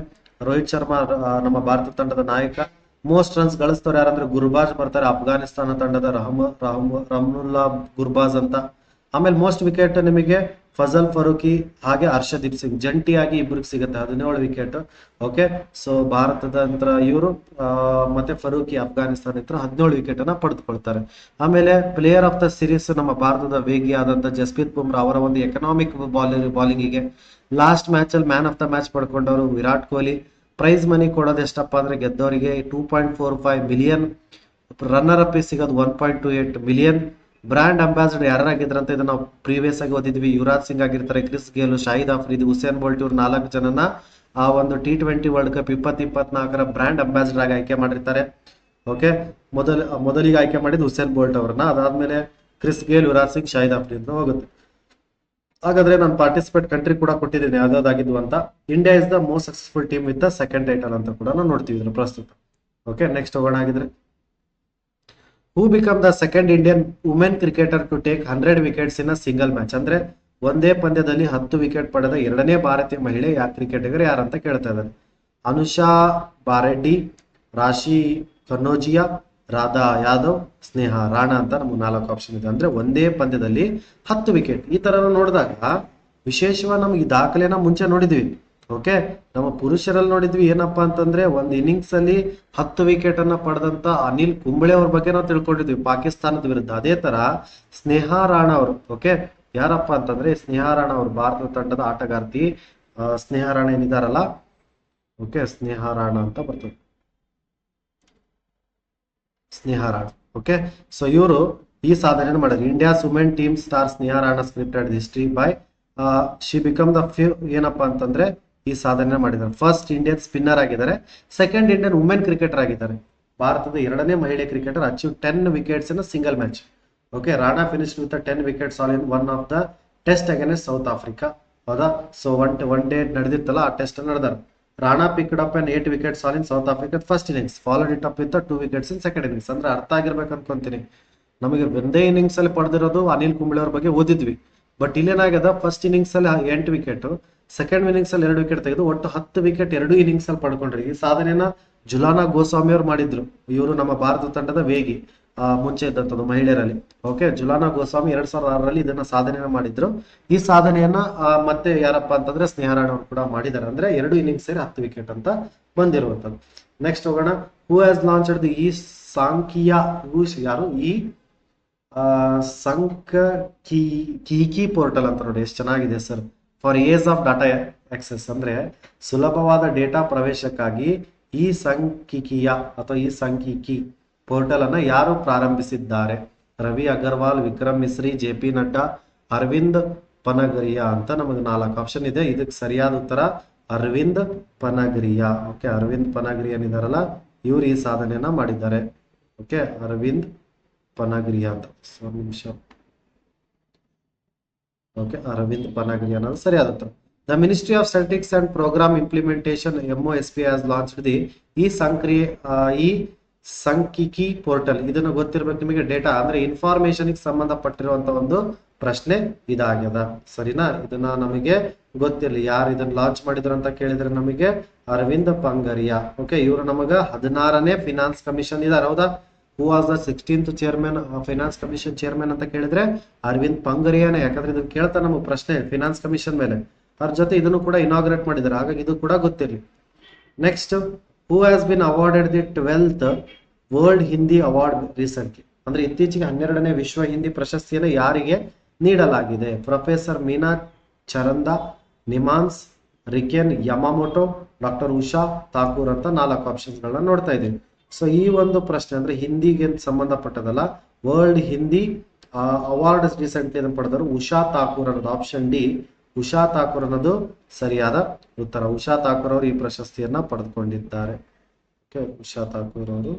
ರೋಹಿತ್ ಶರ್ಮಾ ನಮ್ಮ ಭಾರತ ತಂಡದ ನಾಯಕ. ಮೋಸ್ಟ್ ರನ್ಸ್ ಗಳಿಸ್ತವ್ರು ಯಾರಂದ್ರೆ ಗುರ್ಬಾಜ್ ಬರ್ತಾರೆ. ಅಫ್ಘಾನಿಸ್ತಾನ ತಂಡದ ರಹಮ ರಹಮ, ರಹಮುಲ್ಲಾ ಗುರ್ಬಾಜ್ ಅಂತ. ಆಮೇಲೆ ಮೋಸ್ಟ್ ವಿಕೆಟ್ ನಿಮಗೆ ಫಜಲ್ ಫರೂಕಿ, ಹಾಗೆ ಹರ್ಷದೀಪ್ ಸಿಂಗ್. ಜಂಟಿಯಾಗಿ ಇಬ್ಬರಿಗೆ ಸಿಗುತ್ತೆ. ಹದಿನೇಳು ವಿಕೆಟ್ ಓಕೆ ಸೊ ಭಾರತದ ನಂತರ ಇವರು ಮತ್ತೆ ಫರೂಕಿ ಅಫ್ಘಾನಿಸ್ತಾನ ಹತ್ರ ಹದಿನೇಳು ವಿಕೆಟ್ ಅನ್ನ ಪಡೆದುಕೊಳ್ತಾರೆ. ಆಮೇಲೆ ಪ್ಲೇಯರ್ ಆಫ್ ದ ಸೀರೀಸ್ ನಮ್ಮ ಭಾರತದ ವೇಗಿ ಆದಂತ ಜಸ್ಪ್ರೀತ್ ಬುಮ್ರಾ ಅವರ ಒಂದು ಎಕನಾಮಿಕ್ ಬಾಲಿಂಗ್ ಬಾಲಿಂಗಿಗೆ ಲಾಸ್ಟ್ ಮ್ಯಾಚ್ ಅಲ್ಲಿ ಮ್ಯಾನ್ ಆಫ್ ದ ಮ್ಯಾಚ್ ಪಡ್ಕೊಂಡವರು ವಿರಾಟ್ ಕೊಹ್ಲಿ. ಪ್ರೈಸ್ ಮನಿ ಕೊಡೋದು ಎಷ್ಟಪ್ಪ ಅಂದ್ರೆ ಗೆದ್ದವರಿಗೆ two point four five million runner up ಸಿಗೋದು one point two eight million brand ambassador ಯಾರಾಗಿದ್ರಂತ ಇದನ್ನ ನಾವು ಪ್ರೀವಿಯಸ್ ಆಗಿ ಓದಿದ್ವಿ. ಯುವರಾಜ್ ಸಿಂಗ್ ಆಗಿರ್ತಾರೆ Chris Gayle Shahid Afridi Usain Bolt ಇವ್ರು ನಾಲ್ಕು ಜನನ ಆ ಒಂದು ಟಿ ಟ್ವೆಂಟಿ ವರ್ಲ್ಡ್ ಕಪ್ ಇಪ್ಪತ್ ಇಪ್ಪತ್ನಾಲ್ಕರ ಬ್ರ್ಯಾಂಡ್ ಅಂಬಾಸಿಡರ್ ಆಗಿ ಆಯ್ಕೆ ಮಾಡಿರ್ತಾರೆ. ಓಕೆ ಮೊದಲ, ಮೊದಲಿಗೆ ಆಯ್ಕೆ ಮಾಡಿದ್ದು ಹುಸೇನ್ ಬೋಲ್ಟ್ ಅವರನ್ನ. ಅದಾದ್ಮೇಲೆ ಕ್ರಿಸ್ ಗೇಲ್ ಯುವರಾಜ್ ಸಿಂಗ್ ಶಾಹಿದ್ ಅಂತ ಹೋಗುತ್ತೆ. ಹಾಗಾದ್ರೆ ನಾನು ಪಾರ್ಟಿಸಿಪೇಟ್ ಕಂಟ್ರಿ ಕೂಡ ಕೊಟ್ಟಿದ್ದೀನಿ ಯಾವ್ದಾದಾಗಿದ್ವು ಅಂತ. India is the most successful team with the second title ಅಂತ ಕೂಡ ನಾವು ನೋಡ್ತೀವಿ ಇದ್ರ ಪ್ರಸ್ತುತ. ಓಕೆ ನೆಕ್ಸ್ಟ್ ಹೋಗೋಣ ಆಗಿದ್ರೆ who become the second Indian women cricketer to take hundred wickets in a single match ಅಂದ್ರೆ ಒಂದೇ ಪಂದ್ಯದಲ್ಲಿ ಹತ್ತು ವಿಕೆಟ್ ಪಡೆದ ಎರಡನೇ ಭಾರತೀಯ ಮಹಿಳೆ ಯಾ ಕ್ರಿಕೆಟಿಗರ್ ಯಾರಂತ ಕೇಳ್ತಾ ಇದ್ದಾರೆ ಅನುಷಾ ಬಾರೆಡ್ಡಿ, ರಾಶಿ ಕನ್ನೋಜಿಯಾ ರಾಧಾ ಯಾದವ್, ಸ್ನೇಹ ರಾಣಾ ಅಂತ ನಮ್ಗೆ ನಾಲ್ಕು ಆಪ್ಷನ್ ಇದೆ. ಅಂದ್ರೆ ಒಂದೇ ಪಂದ್ಯದಲ್ಲಿ ಹತ್ತು ವಿಕೆಟ್ ಈ ತರ ನೋಡಿದಾಗ ವಿಶೇಷವಾಗಿ ನಮ್ಗೆ ಈ ದಾಖಲೆನ ಮುಂಚೆ ನೋಡಿದ್ವಿ. ಓಕೆ ನಮ್ಮ ಪುರುಷರಲ್ಲಿ ನೋಡಿದ್ವಿ ಏನಪ್ಪಾ ಅಂತಂದ್ರೆ ಒಂದು ಇನ್ನಿಂಗ್ಸ್ ಅಲ್ಲಿ ಹತ್ತು ವಿಕೆಟ್ ಅನ್ನ ಪಡೆದಂತ ಅನಿಲ್ ಕುಂಬಳೆ ಅವ್ರ ಬಗ್ಗೆ ನಾವು ತಿಳ್ಕೊಂಡಿದ್ವಿ. ಪಾಕಿಸ್ತಾನದ ವಿರುದ್ಧ. ಅದೇ ತರ ಸ್ನೇಹ ರಾಣಾ ಅವರು. ಓಕೆ ಯಾರಪ್ಪ ಅಂತಂದ್ರೆ ಸ್ನೇಹ ರಾಣಾ ಅವರು ಭಾರತ ತಂಡದ ಆಟಗಾರ್ತಿ ಸ್ನೇಹ ರಾಣಾ ಏನಿದಾರಲ್ಲ? ಓಕೆ ಸ್ನೇಹ ರಾಣಾ ಅಂತ ಬರ್ತದೆ. ಸ್ನೇಹ ರಾಣ್ ಓಕೆ ಸೊ ಇವರು ಈ ಸಾಧನೆ ಮಾಡಿದ್ರು. India's women team star Sneh Rana scripted history by she become the few ಏನಪ್ಪಾ ಅಂತಂದ್ರೆ ಈ ಸಾಧನೆ ಮಾಡಿದ್ದಾರೆ. ಫಸ್ಟ್ ಇಂಡಿಯನ್ ಸ್ಪಿನ್ನರ್ ಆಗಿದ್ದಾರೆ. ಸೆಕೆಂಡ್ ಇಂಡಿಯನ್ ವುಮೆನ್ ಕ್ರಿಕೆಟರ್ ಆಗಿದ್ದಾರೆ. ಭಾರತದ ಎರಡನೇ ಮಹಿಳೆ cricketer achieve ten wickets in single match okay Rana finish with ten wickets all in one of the test against South Africa ಹೌದಾ? ಸೊ ಒನ್ ಒನ್ ಡೇ ನಡೆದಿತ್ತಲ್ಲ, ಆ test ನಡೆದಾರ. Rana picked up and eight wickets all in South Africa first innings followed it up with two wickets in second innings ಅಂದ್ರೆ ಅರ್ಥ ಆಗಿರ್ಬೇಕು ಅನ್ಕೊಂತೀನಿ. ನಮಗೆ ಒಂದೇ innings ಅಲ್ಲಿ ಪಡೆದಿರೋದು ಅನಿಲ್ ಕುಂಬ್ಳೆ ಅವ್ರ ಬಗ್ಗೆ ಓದಿದ್ವಿ. ಬಟ್ ಇಲ್ಲೇನಾಗ್ಯದ ಫಸ್ಟ್ ಇನಿಂಗ್ಸ್ ಅಲ್ಲಿ ಎಂಟು ವಿಕೆಟ್ ಸೆಕೆಂಡ್ ಇನ್ನಿಂಗ್ಸ್ ಅಲ್ಲಿ ಎರಡು ವಿಕೆಟ್ ತೆಗೆದು ಒಟ್ಟು ಹತ್ತು ವಿಕೆಟ್ ಎರಡು ಇನಿಂಗ್ಸ್ ಅಲ್ಲಿ ಪಡ್ಕೊಂಡ್ರಿ. ಈ ಸಾಧನೆಯನ್ನ ಜುಲಾನಾ ಗೋಸ್ವಾಮಿ ಅವ್ರು ಮಾಡಿದ್ರು. ಇವರು ನಮ್ಮ ಭಾರತ ತಂಡದ ವೇಗಿ. ಮುಂಚೆ ಇದ್ದಂಥದ್ದು ಮಹಿಳೆಯರಲ್ಲಿ. ಓಕೆ ಜುಲಾನಾ ಗೋಸ್ವಾಮಿ ಎರಡ್ ಸಾವಿರದ ಆರರಲ್ಲಿ ಇದನ್ನ ಸಾಧನೆಯನ್ನು ಮಾಡಿದ್ರು. ಈ ಸಾಧನೆಯನ್ನ ಮತ್ತೆ ಯಾರಪ್ಪ ಅಂತಂದ್ರೆ ಸ್ನೇಹರಾಣ್ ಅವರು ಕೂಡ ಮಾಡಿದ್ದಾರೆ. ಅಂದ್ರೆ ಎರಡು ಇನ್ನಿಂಗ್ಸ್ ಸೇರಿ ಹತ್ತು ವಿಕೆಟ್ ಅಂತ ಬಂದಿರುವಂತದ್ದು ನೆಕ್ಸ್ಟ್ ಹೋಗೋಣ. ಹೂ ಹ್ಯಾಸ್ ಲಾಂಚ್ ದಿ ಈ ಸಾಂಕಿಯಾ ಹೂಸ್ ಯಾರು? ಈ ಸಂಕ ಕೀ ಕೀಕಿ ಪೋರ್ಟಲ್ ಅಂತ ನೋಡಿ, ಎಷ್ಟು ಚೆನ್ನಾಗಿದೆ sir. For ease of data access ಅಂದ್ರೆ ಸುಲಭವಾದ ಡೇಟಾ ಪ್ರವೇಶಕ್ಕಾಗಿ ಈ ಸಂಕಿಕಿಯ ಅಥವಾ ಈ ಸಂಕಿಕಿ ಪೋರ್ಟಲ್ ಅನ್ನು ಯಾರು ಪ್ರಾರಂಭಿಸಿದ್ದಾರೆ? ರವಿ ಅಗರ್ವಾಲ್, ವಿಕ್ರಮ್ ಮಿಸ್ರಿ ಜೆ ಪಿ ನಡ್ಡಾ, ಅರವಿಂದ್ ಪನಗರಿಯಾ ಅಂತ ನಮಗೆ ನಾಲ್ಕು ಆಪ್ಷನ್ ಇದೆ. ಇದಕ್ಕೆ ಸರಿಯಾದ ಉತ್ತರ ಅರವಿಂದ್ ಪನಗರಿಯಾ. ಓಕೆ ಅರವಿಂದ್ ಪನಗರಿಯಾ ಏನಿದಾರಲ್ಲ, ಇವರು ಈ ಸಾಧನೆಯನ್ನ ಮಾಡಿದ್ದಾರೆ. ಓಕೆ ಅರವಿಂದ್ ಪನಗರಿಯಾ ಅಂತ. ಒಂದ್ ನಿಮಿಷ. ಓಕೆ ಅರವಿಂದ್ ಪನಗರಿ ಅನ್ನೋದು ಸರಿಯಾದ ಉತ್ತರ. The ministry of statistics and programme implementation M O S P has launch the ಈ ಸಂಕ್ರಿಯೆ ಈ ಸಂಖ್ಯಿಕಿ ಪೋರ್ಟಲ್ ಇದನ್ನು ಗೊತ್ತಿರ್ಬೇಕು ನಿಮಗೆ ಡೇಟಾ ಅಂದ್ರೆ ಇನ್ಫಾರ್ಮೇಶನ್ ಸಂಬಂಧಪಟ್ಟಿರುವಂತ ಒಂದು ಪ್ರಶ್ನೆ ಇದಾಗ್ಯದ. ಸರಿನಾ? ಇದನ್ನ ನಮಗೆ ಗೊತ್ತಿರಲಿ. ಯಾರು ಇದನ್ನ ಲಾಂಚ್ ಮಾಡಿದ್ರು ಅಂತ ಕೇಳಿದ್ರೆ ನಮಗೆ ಅರವಿಂದ್ ಪಂಗರಿಯಾ. ಓಕೆ ಇವರು ನಮಗ ಹದಿನಾರನೇ ಫಿನಾನ್ಸ್ ಕಮಿಷನ್ ಇದಾರೆ. ಹೌದಾ? Who was the sixteenth chairman finance commission chairman ಅಂತ ಕೇಳಿದ್ರೆ ಅರವಿಂದ್ ಪಂಗರಿಯಾನೆ. ಯಾಕಂದ್ರೆ ಇದನ್ನ ಕೇಳ್ತಾ ನಮಗೆ ಪ್ರಶ್ನೆ ಫಿನಾನ್ಸ್ ಕಮಿಷನ್ ಮೇಲೆ. ಅವ್ರ ಜೊತೆ ಇದನ್ನು ಕೂಡ ಇನಾಗ್ರೇಟ್ ಮಾಡಿದ್ದಾರೆ. ಹಾಗಾಗಿ ಇದು ಕೂಡ ಗೊತ್ತಿರಲಿ. Next who has been awarded the twelfth world Hindi award recently ಅಂದ್ರೆ ಇತ್ತೀಚೆಗೆ ಹನ್ನೆರಡನೇ ವಿಶ್ವ ಹಿಂದಿ ಪ್ರಶಸ್ತಿಯನ್ನು ಯಾರಿಗೆ ನೀಡಲಾಗಿದೆ? Professor Meena Charanda NIMHANS Riken Yamamoto doctor Usha Thakur ಅಂತ ನಾಲ್ಕು ಆಪ್ಷನ್ಸ್ಗಳನ್ನ ನೋಡ್ತಾ ಇದ್ದೀವಿ. ಸೊ ಈ ಒಂದು ಪ್ರಶ್ನೆ ಅಂದ್ರೆ ಹಿಂದಿಗೆ ಸಂಬಂಧಪಟ್ಟದಲ್ಲ ವರ್ಲ್ಡ್ ಹಿಂದಿ ಅವಾರ್ಡ್ ರೀಸೆಂಟ್ಲಿ ಪಡೆದರು? ಉಷಾ ಥಾಕೂರ್ ಅನ್ನೋದು ಆಪ್ಷನ್ ಡಿ ಉಷಾ ಥಾಕೂರ್ ಅನ್ನೋದು ಸರಿಯಾದ ಉತ್ತರ. ಉಷಾ ಥಾಕೂರ್ ಅವರು ಈ ಪ್ರಶಸ್ತಿಯನ್ನ ಪಡೆದುಕೊಂಡಿದ್ದಾರೆ. ಉಷಾ ಥಾಕೂರ್ ಅವರು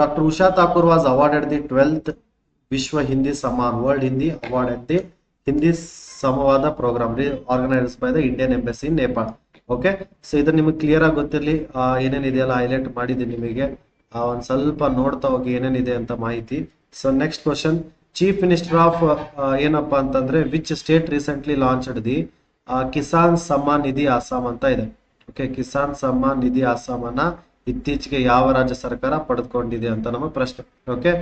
doctor Usha Thakur was awarded the twelfth Vishwa Hindi Samman world Hindi award at the Hindi ಸಮವಾದ programme organise by the Indian embassy in Nepal. Okay, so ಇದು ನಿಮಗೆ ಕ್ಲಿಯರ್ ಆಗಿ ಗೊತ್ತಿರಲಿ ಏನೇನಿದೆಯಲ್ಲ ಹೈಲೈಟ್ ಮಾಡಿದ್ದೀನಿ ನಿಮಗೆ. ಒಂದು ಸ್ವಲ್ಪ ನೋಡ್ತಾ ಹೋಗಿ ಏನೇನಿದೆ ಅಂತ ಮಾಹಿತಿ. So, next question. Chief minister of ಏನಪ್ಪಾ ಅಂತಂದ್ರೆ which state recently launched the Kisan Samman Nidhi Assam ಅಂತ ಇದೆ. ಓಕೆ ಕಿಸಾನ್ ಸಮ್ಮಾನ್ ನಿಧಿ ಅಸ್ಸಾಂ ಅನ್ನ ಇತ್ತೀಚೆಗೆ ಯಾವ ರಾಜ್ಯ ಸರ್ಕಾರ ಪಡೆದುಕೊಂಡಿದೆ ಅಂತ ನಮಗೆ ಪ್ರಶ್ನೆ. ಓಕೆ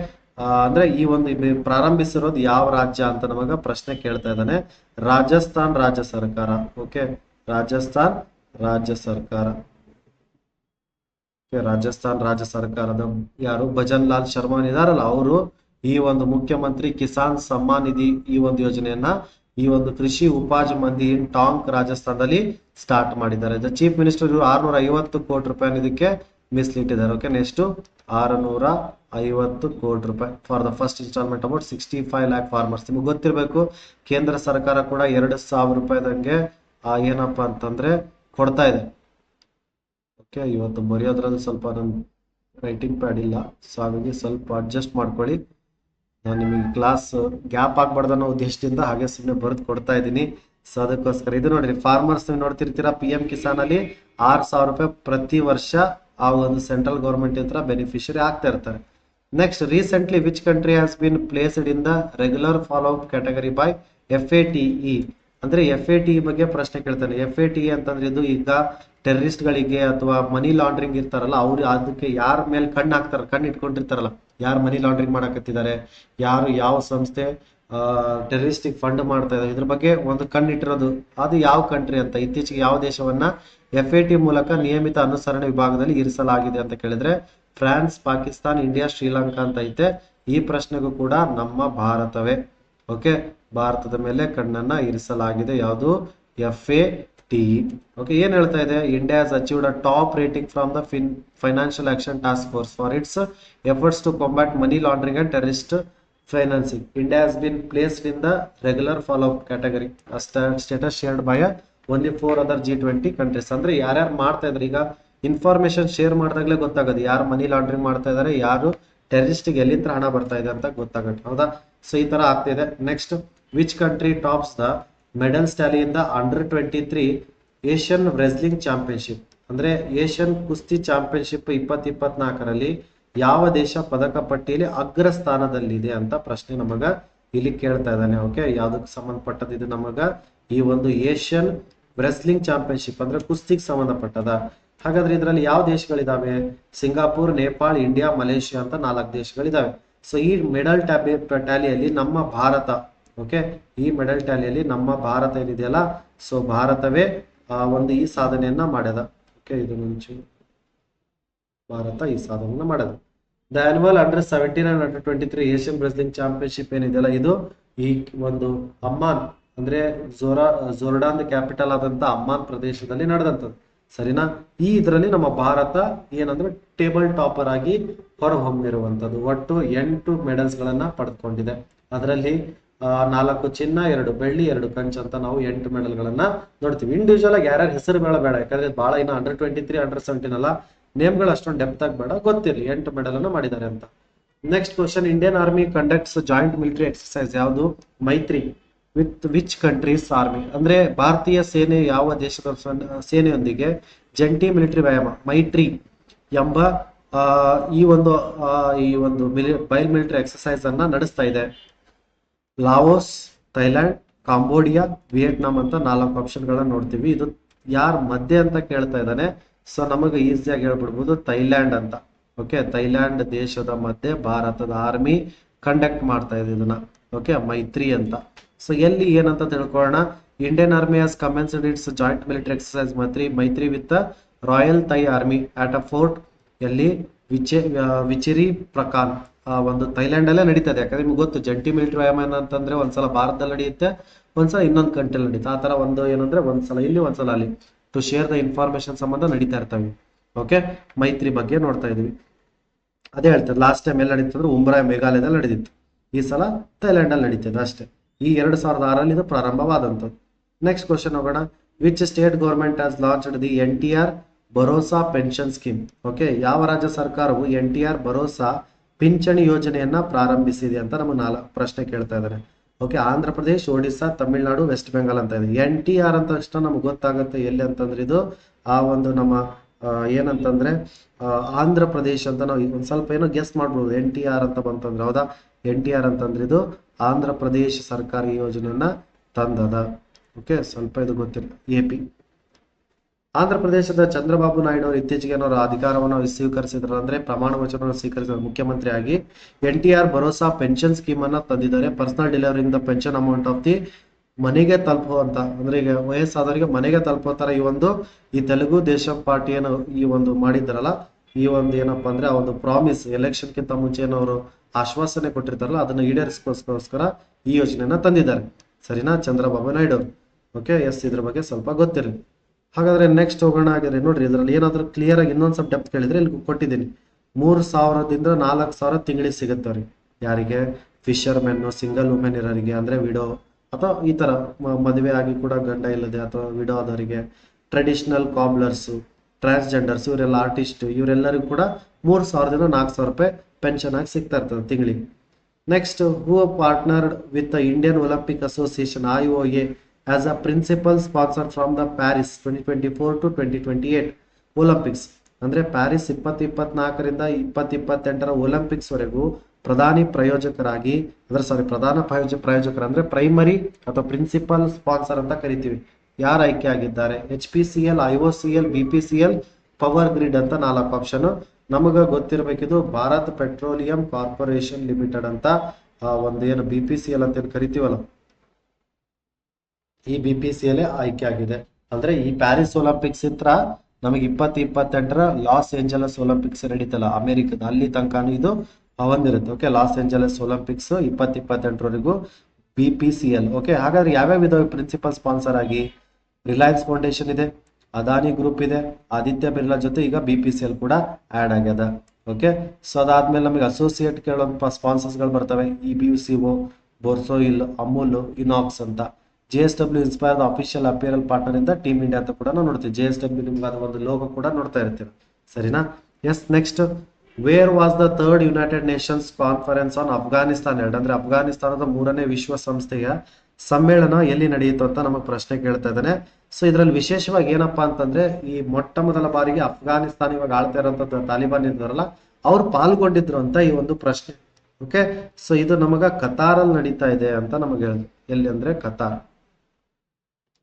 ಅಂದ್ರೆ ಈ ಒಂದು ಪ್ರಾರಂಭಿಸಿರೋದು ಯಾವ ರಾಜ್ಯ ಅಂತ ನಮಗ ಪ್ರಶ್ನೆ ಕೇಳ್ತಾ ಇದ್ದಾನೆ. ರಾಜಸ್ಥಾನ್ ರಾಜ್ಯ ಸರ್ಕಾರ. ಓಕೆ ರಾಜಸ್ಥಾನ್ ರಾಜ್ಯ ಸರ್ಕಾರ. ರಾಜಸ್ಥಾನ್ ರಾಜ್ಯ ಸರ್ಕಾರದ ಯಾರು? ಭಜನ್ ಲಾಲ್ ಶರ್ಮಾನ್ ಇದಾರಲ್ಲ ಅವರು ಈ ಒಂದು ಮುಖ್ಯಮಂತ್ರಿ ಕಿಸಾನ್ ಸಮ್ಮಾನ್ ನಿಧಿ ಈ ಒಂದು ಯೋಜನೆಯನ್ನ ಈ ಒಂದು ಕೃಷಿ ಉಪಾಜ್ ಮಂದಿ ಇನ್ ಟಾಂಕ್ ರಾಜಸ್ಥಾನದಲ್ಲಿ ಸ್ಟಾರ್ಟ್ ಮಾಡಿದ್ದಾರೆ. ದ ಚೀಫ್ ಮಿನಿಸ್ಟರ್ ಇವರು ಆರ್ನೂರ ಐವತ್ತು ಕೋಟಿ ರೂಪಾಯಿ ಇದಕ್ಕೆ ಮೀಸಲಿಟ್ಟಿದ್ದಾರೆ. ಓಕೆ ನೆಕ್ಸ್ಟ್ ಆರುನೂರ ಐವತ್ತು ಕೋಟಿ ರೂಪಾಯಿ for the first instalment about sixty five lakh farmers ನಿಮ್ಗೆ ಗೊತ್ತಿರಬೇಕು, ಕೇಂದ್ರ ಸರ್ಕಾರ ಕೂಡ ಎರಡು ಸಾವಿರ ರೂಪಾಯಿದಂಗೆ ಏನಪ್ಪಾ ಅಂತಂದ್ರೆ ಕೊಡ್ತಾ ಇದೆ. ಓಕೆ ಇವತ್ತು ಬರೆಯೋದ್ರಲ್ಲಿ ಸ್ವಲ್ಪ ನನ್ನ ರೈಟಿಂಗ್ ಪ್ಯಾಡ್ ಇಲ್ಲ ಸೊ ಹಾಗಾಗಿ ಸ್ವಲ್ಪ ಅಡ್ಜಸ್ಟ್ ಮಾಡ್ಕೊಳ್ಳಿ. ನಾನು ನಿಮಗೆ ಕ್ಲಾಸ್ ಗ್ಯಾಪ್ ಆಗ್ಬಾರ್ದು ಅನ್ನೋ ಉದ್ದೇಶದಿಂದ ಹಾಗೆ ಸುಮ್ಮನೆ ಬರೆದು ಕೊಡ್ತಾ ಇದ್ದೀನಿ. ಸೊ ಅದಕ್ಕೋಸ್ಕರ ಇದು ನೋಡ್ರಿ ಫಾರ್ಮರ್ಸ್ ನೀವು ನೋಡ್ತಿರ್ತೀರಾ ಪಿ ಎಂ ಕಿಸಾನ್ ಅಲ್ಲಿ ಆರು ಸಾವಿರ ರೂಪಾಯಿ ಪ್ರತಿ ವರ್ಷ ಆ ಒಂದು ಸೆಂಟ್ರಲ್ ಗೌರ್ಮೆಂಟ್ ಹತ್ರ ಬೆನಿಫಿಷರಿ ಆಗ್ತಾ ಇರ್ತಾರೆ. Next recently which country has been placed in the regular follow up category by F A T E ಅಂದ್ರೆ ಎಫ್ ಎ ಟಿ ಬಗ್ಗೆ ಪ್ರಶ್ನೆ ಕೇಳ್ತಾನೆ. ಎಫ್ ಎ ಟಿ ಅಂತಂದ್ರೆ ಇದು ಈಗ ಟೆರರಿಸ್ಟ್ ಗಳಿಗೆ ಅಥವಾ ಮನಿ ಲಾಂಡ್ರಿಂಗ್ ಇರ್ತಾರಲ್ಲ, ಅವ್ರು ಅದಕ್ಕೆ ಯಾರ ಮೇಲೆ ಕಣ್ಣು ಹಾಕ್ತಾರೆ, ಕಣ್ಣು ಇಟ್ಕೊಂಡಿರ್ತಾರಲ್ಲ. ಯಾರು ಮನಿ ಲಾಂಡ್ರಿಂಗ್ ಮಾಡಕತ್ತಿದ್ದಾರೆ, ಯಾರು ಯಾವ ಸಂಸ್ಥೆ ಟೆರರಿಸ್ಟಿಕ್ ಫಂಡ್ ಮಾಡ್ತಾ ಇದ್ದಾರೆ, ಇದ್ರ ಬಗ್ಗೆ ಒಂದು ಕಣ್ಣಿಟ್ಟಿರೋದು, ಅದು ಯಾವ ಕಂಟ್ರಿ ಅಂತ. ಇತ್ತೀಚೆಗೆ ಯಾವ ದೇಶವನ್ನ ಎಫ್ ಎ ಟಿ ಮೂಲಕ ನಿಯಮಿತ ಅನುಸರಣೆ ವಿಭಾಗದಲ್ಲಿ ಇರಿಸಲಾಗಿದೆ ಅಂತ ಕೇಳಿದ್ರೆ, ಫ್ರಾನ್ಸ್, ಪಾಕಿಸ್ತಾನ್, ಇಂಡಿಯಾ, ಶ್ರೀಲಂಕಾ ಅಂತ ಐತೆ. ಈ ಪ್ರಶ್ನೆಗೂ ಕೂಡ ನಮ್ಮ ಭಾರತವೇ. ಓಕೆ? ಭಾರತದ ಮೇಲೆ ಕಣ್ಣನ್ನ ಇರಿಸಲಾಗಿದೆ ಯಾವುದು? ಎಫ್ ಎ ಟಿ ಓಕೆ ಏನ್ ಹೇಳ್ತಾ ಇದೆ? India has achieved a top rating from the fin financial action task force for its efforts to combat money laundering and terrorist financing India has been placed in the regular follow category status shared by only four other G twenty countries ಅಂದ್ರೆ ಯಾರ್ಯಾರು ಮಾಡ್ತಾ ಇದ್ದಾರೆ ಈಗ information share ಮಾಡಿದಾಗಲೇ ಗೊತ್ತಾಗೋದು. ಯಾರು money laundering ಮಾಡ್ತಾ ಇದ್ದಾರೆ ಯಾರು ಟೆರರಿಸ್ಟ್ಗೆ ಎಲ್ಲಿಂದ ಹಣ ಬರ್ತಾ ಇದೆ ಅಂತ ಗೊತ್ತಾಗುತ್ತೆ. ಹೌದಾ? ಸೊ ಈ ತರ ಆಗ್ತಿದೆ. Next which country tops the medals ಟ್ಯಾಲಿಯಿಂದ under twenty three Asian wrestling championship. ಅಂದ್ರೆ ಏಷ್ಯನ್ ಕುಸ್ತಿ ಚಾಂಪಿಯನ್ಶಿಪ್ ಇಪ್ಪತ್ ಇಪ್ಪತ್ನಾಲ್ಕರಲ್ಲಿ ಯಾವ ದೇಶ ಪದಕ ಪಟ್ಟಿಯಲ್ಲಿ ಅಗ್ರ ಸ್ಥಾನದಲ್ಲಿದೆ ಅಂತ ಪ್ರಶ್ನೆ ನಮಗ ಇಲ್ಲಿ ಕೇಳ್ತಾ ಇದ್ದಾನೆ. ಓಕೆ, ಯಾವ್ದಕ್ಕೆ ಸಂಬಂಧಪಟ್ಟದ್ದು ನಮಗ? ಈ ಒಂದು ಏಷ್ಯನ್ ರೆಸ್ಲಿಂಗ್ ಚಾಂಪಿಯನ್ಶಿಪ್ ಅಂದ್ರೆ ಕುಸ್ತಿಗೆ ಸಂಬಂಧಪಟ್ಟದ. ಹಾಗಾದ್ರೆ ಇದರಲ್ಲಿ ಯಾವ ದೇಶಗಳಿದಾವೆ? ಸಿಂಗಾಪುರ್, ನೇಪಾಳ, ಇಂಡಿಯಾ, ಮಲೇಷಿಯಾ ಅಂತ ನಾಲ್ಕು ದೇಶಗಳಿದಾವೆ. ಸೊ ಈ ಮೆಡಲ್ ಟ್ಯಾಬ್, ಟ್ಯಾಲಿಯಲ್ಲಿ ನಮ್ಮ ಭಾರತ ಓಕೆ ಈ ಮೆಡಲ್ ಟ್ಯಾಲಿಯಲ್ಲಿ ನಮ್ಮ ಭಾರತ ಏನಿದೆಯಲ್ಲ? ಸೊ ಭಾರತವೇ ಒಂದು ಈ ಸಾಧನೆಯನ್ನ ಮಾಡ್ಯದ. ಓಕೆ ಇದು ಮುಂಚೆ ಭಾರತ ಈ ಸಾಧನೆಯನ್ನ ಮಾಡ್ಯದ. The annual under seventeen and under twenty three Asian wrestling championship ಏನಿದೆಯಲ್ಲ ಇದು? ಈ ಒಂದು ಅಮ್ಮಾನ್, ಅಂದ್ರೆ ಜೋರಾ, ಜೋರ್ಡಾನ್ ಕ್ಯಾಪಿಟಲ್ ಆದಂತ ಅಮ್ಮಾನ್ ಪ್ರದೇಶದಲ್ಲಿ ನಡೆದಂತದ್ದು. ಸರಿನಾ? ಈ ಇದರಲ್ಲಿ ನಮ್ಮ ಭಾರತ ಏನಂದ್ರೆ ಟೇಬಲ್ ಟಾಪರ್ ಆಗಿ ಹೊರಹೊಮ್ಮಿರುವಂತದ್ದು. ಒಟ್ಟು ಎಂಟು ಮೆಡಲ್ಸ್ ಗಳನ್ನ ಪಡೆದುಕೊಂಡಿದೆ ಅದರಲ್ಲಿ ನಾಲ್ಕು ಚಿನ್ನ, ಎರಡು ಬೆಳ್ಳಿ, ಎರಡು ಕಂಚ್ ಅಂತ ನಾವು ಎಂಟು ಮೆಡಲ್ ಗಳನ್ನ ನೋಡ್ತೀವಿ. ಇಂಡಿವಿಜುವಲ್ ಆಗಿ ಯಾರ್ಯಾರ ಹೆಸರು ಬೇಡ ಯಾಕಂದ್ರೆ ಬಹಳ ಇನ್ನು under twenty three under seventeen ಅಲ್ಲ, ನೇಮ್ಗಳು ಅಷ್ಟೊಂದು ಡೆಪ್ತ್ ಆಗಿ ಬೇಡ, ಗೊತ್ತಿರಲಿ, ಎಂಟು ಮೆಡಲ್ ಅನ್ನ ಮಾಡಿದ್ದಾರೆ ಅಂತ. Next question Indian army conducts joint military exercise ಯಾವುದು? ಮೈತ್ರಿ ವಿತ್ ವಿಚ್ ಕಂಟ್ರೀಸ್ ಆರ್ಮಿ ಅಂದ್ರೆ ಭಾರತೀಯ ಸೇನೆ ಯಾವ ದೇಶದ ಸೇನೆಯೊಂದಿಗೆ ಜಂಟಿ ಮಿಲಿಟರಿ ವ್ಯಾಯಾಮ, ಮೈತ್ರಿ ಎಂಬ ಈ ಒಂದು ಈ ಒಂದು ಮಿಲಿ ಬಯಲ್ ಮಿಲಿಟರಿ ಎಕ್ಸರ್ಸೈಸ್ ಅನ್ನ ನಡೆಸ್ತಾ ಇದೆ. ಲಾವೋಸ್, ಥೈಲ್ಯಾಂಡ್, ಕಾಂಬೋಡಿಯಾ, ವಿಯೆಟ್ನಾಂ ಅಂತ ನಾಲ್ಕು ಆಪ್ಷನ್ ಗಳನ್ನ ನೋಡ್ತೀವಿ. ಇದು ಯಾರ ಮಧ್ಯೆ ಅಂತ ಕೇಳ್ತಾ ಇದ್ದಾನೆ. ಸೊ ನಮಗೆ ಈಸಿಯಾಗಿ ಹೇಳ್ಬಿಡ್ಬೋದು ಥೈಲ್ಯಾಂಡ್ ಅಂತ. ಓಕೆ, ಥೈಲ್ಯಾಂಡ್ ದೇಶದ ಮಧ್ಯೆ ಭಾರತದ ಆರ್ಮಿ ಕಂಡಕ್ಟ್ ಮಾಡ್ತಾ ಇದೆ ಇದನ್ನ. ಓಕೆ, ಮೈತ್ರಿ ಅಂತ. ಸೊ ಎಲ್ಲಿ ಏನಂತ ತಿಳ್ಕೊಳ್ಳೋಣ. Indian army has commenced its joint military exercise Maitri Maitri with royal Thai army at a fort ಎಲ್ಲಿ ವಿಚೆ, ವಿಚಿರಿ ಪ್ರಕಾನ್ ಒಂದು ಥೈಲ್ಯಾಂಡ್ ಅಲ್ಲೇ ನಡೀತದೆ. ಯಾಕಂದ್ರೆ ನಿಮ್ಗೆ ಗೊತ್ತು, ಜಂಟಿ ಮಿಲಿಟರಿ ವ್ಯಾಯಾಮ ಅಂತಂದ್ರೆ ಒಂದ್ಸಲ ಭಾರತದಲ್ಲಿ ನಡೆಯುತ್ತೆ, ಒಂದ್ಸಲ ಇನ್ನೊಂದು ಕಂಟ್ರಿಲಿ ನಡೀತಾ ಆ ತರ ಒಂದು ಏನಂದ್ರೆ ಒಂದ್ಸಲ ಇಲ್ಲಿ, ಒಂದ್ಸಲ ಅಲ್ಲಿ ಟು ಶೇರ್ ದ ಇನ್ಫಾರ್ಮೇಶನ್ ಸಂಬಂಧ ನಡೀತಾ ಇರ್ತವೆ. ಓಕೆ ಮೈತ್ರಿ ಬಗ್ಗೆ ನೋಡ್ತಾ ಇದೀವಿ ಅದೇ ಹೇಳ್ತಾರೆ ಲಾಸ್ಟ್ ಟೈಮ್ ಎಲ್ಲಿ ನಡೀತಂದ್ರೆ ಉಂಬ್ರಾ ಮೇಘಾಲಯದಲ್ಲಿ ನಡೆದಿತ್ತು. ಈ ಸಲ ಥೈಲ್ಯಾಂಡ್ ಅಲ್ಲಿ ನಡೀತದೆ ಅಷ್ಟೇ. ಈ ಎರಡು ಸಾವಿರದ ಆರಲ್ಲಿ ಇದು ಪ್ರಾರಂಭವಾದಂಥದ್ದು. ನೆಕ್ಸ್ಟ್ ಕ್ವಶನ್ ಹೋಗೋಣ which state government has launched the N T R Bharosa pension scheme okay ಯಾವ ರಾಜ್ಯ ಸರ್ಕಾರವು ಎನ್ ಟಿ ಆರ್ ಭರೋಸಾ ಪಿಂಚಣಿ ಯೋಜನೆಯನ್ನ ಪ್ರಾರಂಭಿಸಿದೆ ಅಂತ ನಮ್ಮ ನಾಲ್ಕು ಪ್ರಶ್ನೆ ಕೇಳ್ತಾ ಇದ್ದಾರೆ ಓಕೆ, ಆಂಧ್ರ ಪ್ರದೇಶ್, ಒಡಿಸ್ಸಾ, ತಮಿಳುನಾಡು, ವೆಸ್ಟ್ ಬೆಂಗಾಲ್ ಅಂತ ಇದೆ. ಎನ್ ಟಿ ಆರ್ ಅಂತ ತಕ್ಷಣ ನಮ್ಗೆ ಗೊತ್ತಾಗುತ್ತೆ ಎಲ್ಲಿ ಅಂತಂದ್ರೆ ಇದು ಆ ಒಂದು ನಮ್ಮ ಏನಂತಂದ್ರೆ ಆಂಧ್ರ ಪ್ರದೇಶ್ ಅಂತ ನಾವು ಒಂದ್ ಸ್ವಲ್ಪ ಏನೋ ಗೆಸ್ ಮಾಡ್ಬೋದು. ಎನ್ ಟಿ ಆರ್ ಅಂತ ಬಂತಂದ್ರೆ, ಹೌದಾ? ಎನ್ ಟಿ ಆರ್ ಅಂತಂದ್ರೆ ಇದು ಆಂಧ್ರ ಪ್ರದೇಶ್ ಸರ್ಕಾರಿ ಯೋಜನೆಯನ್ನ ತಂದದ. ಓಕೆ, ಸ್ವಲ್ಪ ಇದು ಗೊತ್ತಿಲ್ಲ. A P. ಆಂಧ್ರ ಪ್ರದೇಶದ ಚಂದ್ರಬಾಬು ನಾಯ್ಡು ಅವರು ಇತ್ತೀಚೆಗೆ ಅವರ ಅಧಿಕಾರವನ್ನು ಸ್ವೀಕರಿಸಿದ್ರು ಅಂದ್ರೆ ಪ್ರಮಾಣ ವಚನವನ್ನು ಸ್ವೀಕರಿಸಿದ ಮುಖ್ಯಮಂತ್ರಿಯಾಗಿ N T R Bharosa pension scheme ಅನ್ನ ತಂದಿದ್ದಾರೆ. ಪರ್ಸನಲ್ ಡೆಲಿವರಿಯಿಂದ ಪೆನ್ಷನ್ ಅಮೌಂಟ್ ಆಫ್ ದಿ ಮನೆಗೆ ತಲುಪುವಂತ ಅಂದ್ರೆ ಈಗ ವಯಸ್ಸಾದವರಿಗೆ ಮನೆಗೆ ತಲುಪೋ ತರ ಈ ಒಂದು ಈ ತೆಲುಗು ದೇಶ ಪಾರ್ಟಿ ಏನು ಈ ಒಂದು ಮಾಡಿದ್ರಲ್ಲ ಈ ಒಂದು ಏನಪ್ಪಾ ಅಂದ್ರೆ ಆ ಒಂದು ಪ್ರಾಮಿಸ್ ಎಲೆಕ್ಷನ್ ಗಿಂತ ಮುಂಚೆ ಏನವರು ಆಶ್ವಾಸನೆ ಕೊಟ್ಟಿರ್ತಾರಲ್ಲ, ಅದನ್ನ ಈಡೇರಿಸ್ಕೋಸ್ಕರ ಈ ಯೋಜನೆಯನ್ನ ತಂದಿದ್ದಾರೆ. ಸರಿನಾ ಚಂದ್ರಬಾಬು ನಾಯ್ಡು ಓಕೆ ಎಸ್ ಇದ್ರ ಬಗ್ಗೆ ಸ್ವಲ್ಪ ಗೊತ್ತಿರಲಿ. ಹಾಗಾದ್ರೆ ನೆಕ್ಸ್ಟ್ ಹೋಗೋಣ ಹಾಗಾದ್ರೆ. ನೋಡ್ರಿ, ಇದ್ರಲ್ಲಿ ಏನಾದ್ರು ಕ್ಲಿಯರ್ ಆಗಿ ಇನ್ನೊಂದ್ ಸ್ವಲ್ಪ ಡೆಪ್ತ್ ಕೇಳಿದ್ರೆ ಇಲ್ಲಿ ಕೊಟ್ಟಿದ್ದೀನಿ. ಮೂರ್ ಸಾವಿರದಿಂದ ನಾಲ್ಕು ಸಾವಿರ ತಿಂಗಳಿಗೆ ಸಿಗುತ್ತೆ ಯಾರಿಗೆ? ಫಿಶರ್ ಮೆನ್ ಸಿಂಗಲ್ ವುಮೆನ್ ಇರೋರಿಗೆ, ಅಂದ್ರೆ ವಿಡೋ ಅಥವಾ ಈ ತರ ಮದುವೆ ಆಗಿ ಕೂಡ ಗಂಡ ಇಲ್ಲದೆ ಅಥವಾ ವಿಡೋ ಆದವರಿಗೆ ಟ್ರೆಡಿಷನಲ್ ಕಾಬ್ಲರ್ಸ್ ಟ್ರಾನ್ಸ್ಜೆಂಡರ್ಸ್ ಇವರೆಲ್ಲ ಆರ್ಟಿಸ್ಟ್ ಇವರೆಲ್ಲರಿಗೂ ಕೂಡ ಮೂರ್ ಸಾವಿರದಿಂದ ನಾಲ್ಕು ಸಾವಿರ ರೂಪಾಯಿ ಪೆನ್ಷನ್ ಆಗಿ ಸಿಗ್ತಾ ಇರ್ತದೆ ತಿಂಗಳಿಗೆ. Next who partnered with Indian Olympic association I O A as a principal sponsor from the Paris twenty twenty four to twenty twenty eight Olympics ಅಂದರೆ ಪ್ಯಾರಿಸ್ ಇಪ್ಪತ್ತು ಇಪ್ಪತ್ನಾಲ್ಕರಿಂದ ಇಪ್ಪತ್ತು ಇಪ್ಪತ್ತೆಂಟರ ಒಲಿಂಪಿಕ್ಸ್ವರೆಗೂ ಪ್ರಧಾನಿ ಪ್ರಯೋಜಕರಾಗಿ, ಅಂದರೆ ಸಾರಿ ಪ್ರಧಾನ ಪ್ರಯೋಜ, ಪ್ರಾಯೋಜಕರು ಅಂದರೆ ಪ್ರೈಮರಿ ಅಥವಾ ಪ್ರಿನ್ಸಿಪಲ್ ಸ್ಪಾನ್ಸರ್ ಅಂತ ಕರಿತೀವಿ. ಯಾರು ಆಯ್ಕೆ ಆಗಿದ್ದಾರೆ? H P C L I O C L B P C L power grid ಅಂತ ನಾಲ್ಕು ಆಪ್ಷನ್ ನಮಗೆ ಗೊತ್ತಿರಬೇಕಿದು ಭಾರತ್ ಪೆಟ್ರೋಲಿಯಂ ಕಾರ್ಪೊರೇಷನ್ ಲಿಮಿಟೆಡ್ ಅಂತ ಒಂದು ಏನು ಬಿ ಪಿ ಸಿ ಎಲ್ ಅಂತ ಏನು ಕರಿತೀವಲ್ಲ? ಈ ಬಿ ಪಿ ಸಿ ಅಲ್ಲೇ ಆಯ್ಕೆ ಆಗಿದೆ. ಅಂದ್ರೆ ಈ ಪ್ಯಾರಿಸ್ ಒಲಿಂಪಿಕ್ಸ್ ಹತ್ರ ನಮಗೆ ಇಪ್ಪತ್ತು ಇಪ್ಪತ್ತೆಂಟರ ಲಾಸ್ ಏಂಜಲಸ್ ಒಲಿಂಪಿಕ್ಸ್ ನಡೀತಲ್ಲ ಅಮೆರಿಕದ. ಅಲ್ಲಿ ತನಕನೂ ಇದು ಹೊಂದಿರುತ್ತೆ ಓಕೆ ಲಾಸ್ ಏಂಜಲಸ್ ಒಲಿಂಪಿಕ್ಸ್ ಇಪ್ಪತ್ತು ಇಪ್ಪತ್ತೆಂಟರವರೆಗೂ B P C L okay ಹಾಗಾದ್ರೆ ಯಾವ್ಯಾವ ಇದಾವೆ ಪ್ರಿನ್ಸಿಪಲ್ ಸ್ಪಾನ್ಸರ್ ಆಗಿ? ರಿಲಯನ್ಸ್ ಫೌಂಡೇಶನ್ ಇದೆ ಅದಾನಿ ಗ್ರೂಪ್ ಇದೆ ಆದಿತ್ಯ ಬಿರ್ಲಾ ಜೊತೆ ಈಗ ಬಿ ಪಿ ಸಿ ಎಲ್ ಕೂಡ ಆಡ್ ಆಗ್ಯದ. ಓಕೆ ಸೊ ಅದಾದ್ಮೇಲೆ ನಮಗೆ ಅಸೋಸಿಯೇಟ್ ಕೇಳೋ ಸ್ಪಾನ್ಸರ್ಸ್ಗಳು ಬರ್ತವೆ. ಇ ಬಿ ಸಿ ಒ ಬೋರ್ಸೋಯಿಲ್ ಅಮೂಲ್ ಇನಾಕ್ಸ್ ಅಂತ. J S W inspire the official apparel partner ಇಂದ ಟೀಮ್ ಇಂಡಿಯಾ ಅಂತ ಕೂಡ ನಾವು ನೋಡ್ತೀವಿ ಜೆ ಎಸ್ ಡಬ್ಲ್ಯೂ ನಿಮ್ಗೆ ಅದು ಒಂದು ಲೋಗೋ ಕೂಡ ನೋಡ್ತಾ ಇರ್ತೀವಿ ಸರಿನಾ S next where was the third United Nations conference on Afghanistan ಎರಡು ಅಂದ್ರೆ ಅಫ್ಘಾನಿಸ್ತಾನದ ಮೂರನೇ ವಿಶ್ವಸಂಸ್ಥೆಯ ಸಮ್ಮೇಳನ ಎಲ್ಲಿ ನಡೆಯಿತು ಅಂತ ನಮಗೆ ಪ್ರಶ್ನೆ ಕೇಳ್ತಾ ಇದ್ದಾನೆ ಸೊ ಇದರಲ್ಲಿ ವಿಶೇಷವಾಗಿ ಏನಪ್ಪಾ ಅಂತಂದ್ರೆ ಈ ಮೊಟ್ಟ ಮೊದಲ ಬಾರಿಗೆ ಅಫ್ಘಾನಿಸ್ತಾನ್ ಇವಾಗ ಆಳ್ತಾ ಇರೋಂಥದ್ದು ತಾಲಿಬಾನ್ ಇದ್ದಾರಲ್ಲ ಅವ್ರು ಪಾಲ್ಗೊಂಡಿದ್ರು ಅಂತ ಈ ಒಂದು ಪ್ರಶ್ನೆ. ಓಕೆ ಸೊ ಇದು ನಮಗ ಕತಾರಲ್ಲಿ ನಡೀತಾ ಇದೆ ಅಂತ ನಮಗೆ ಎಲ್ಲಿ ಅಂದ್ರೆ ಕತಾರ್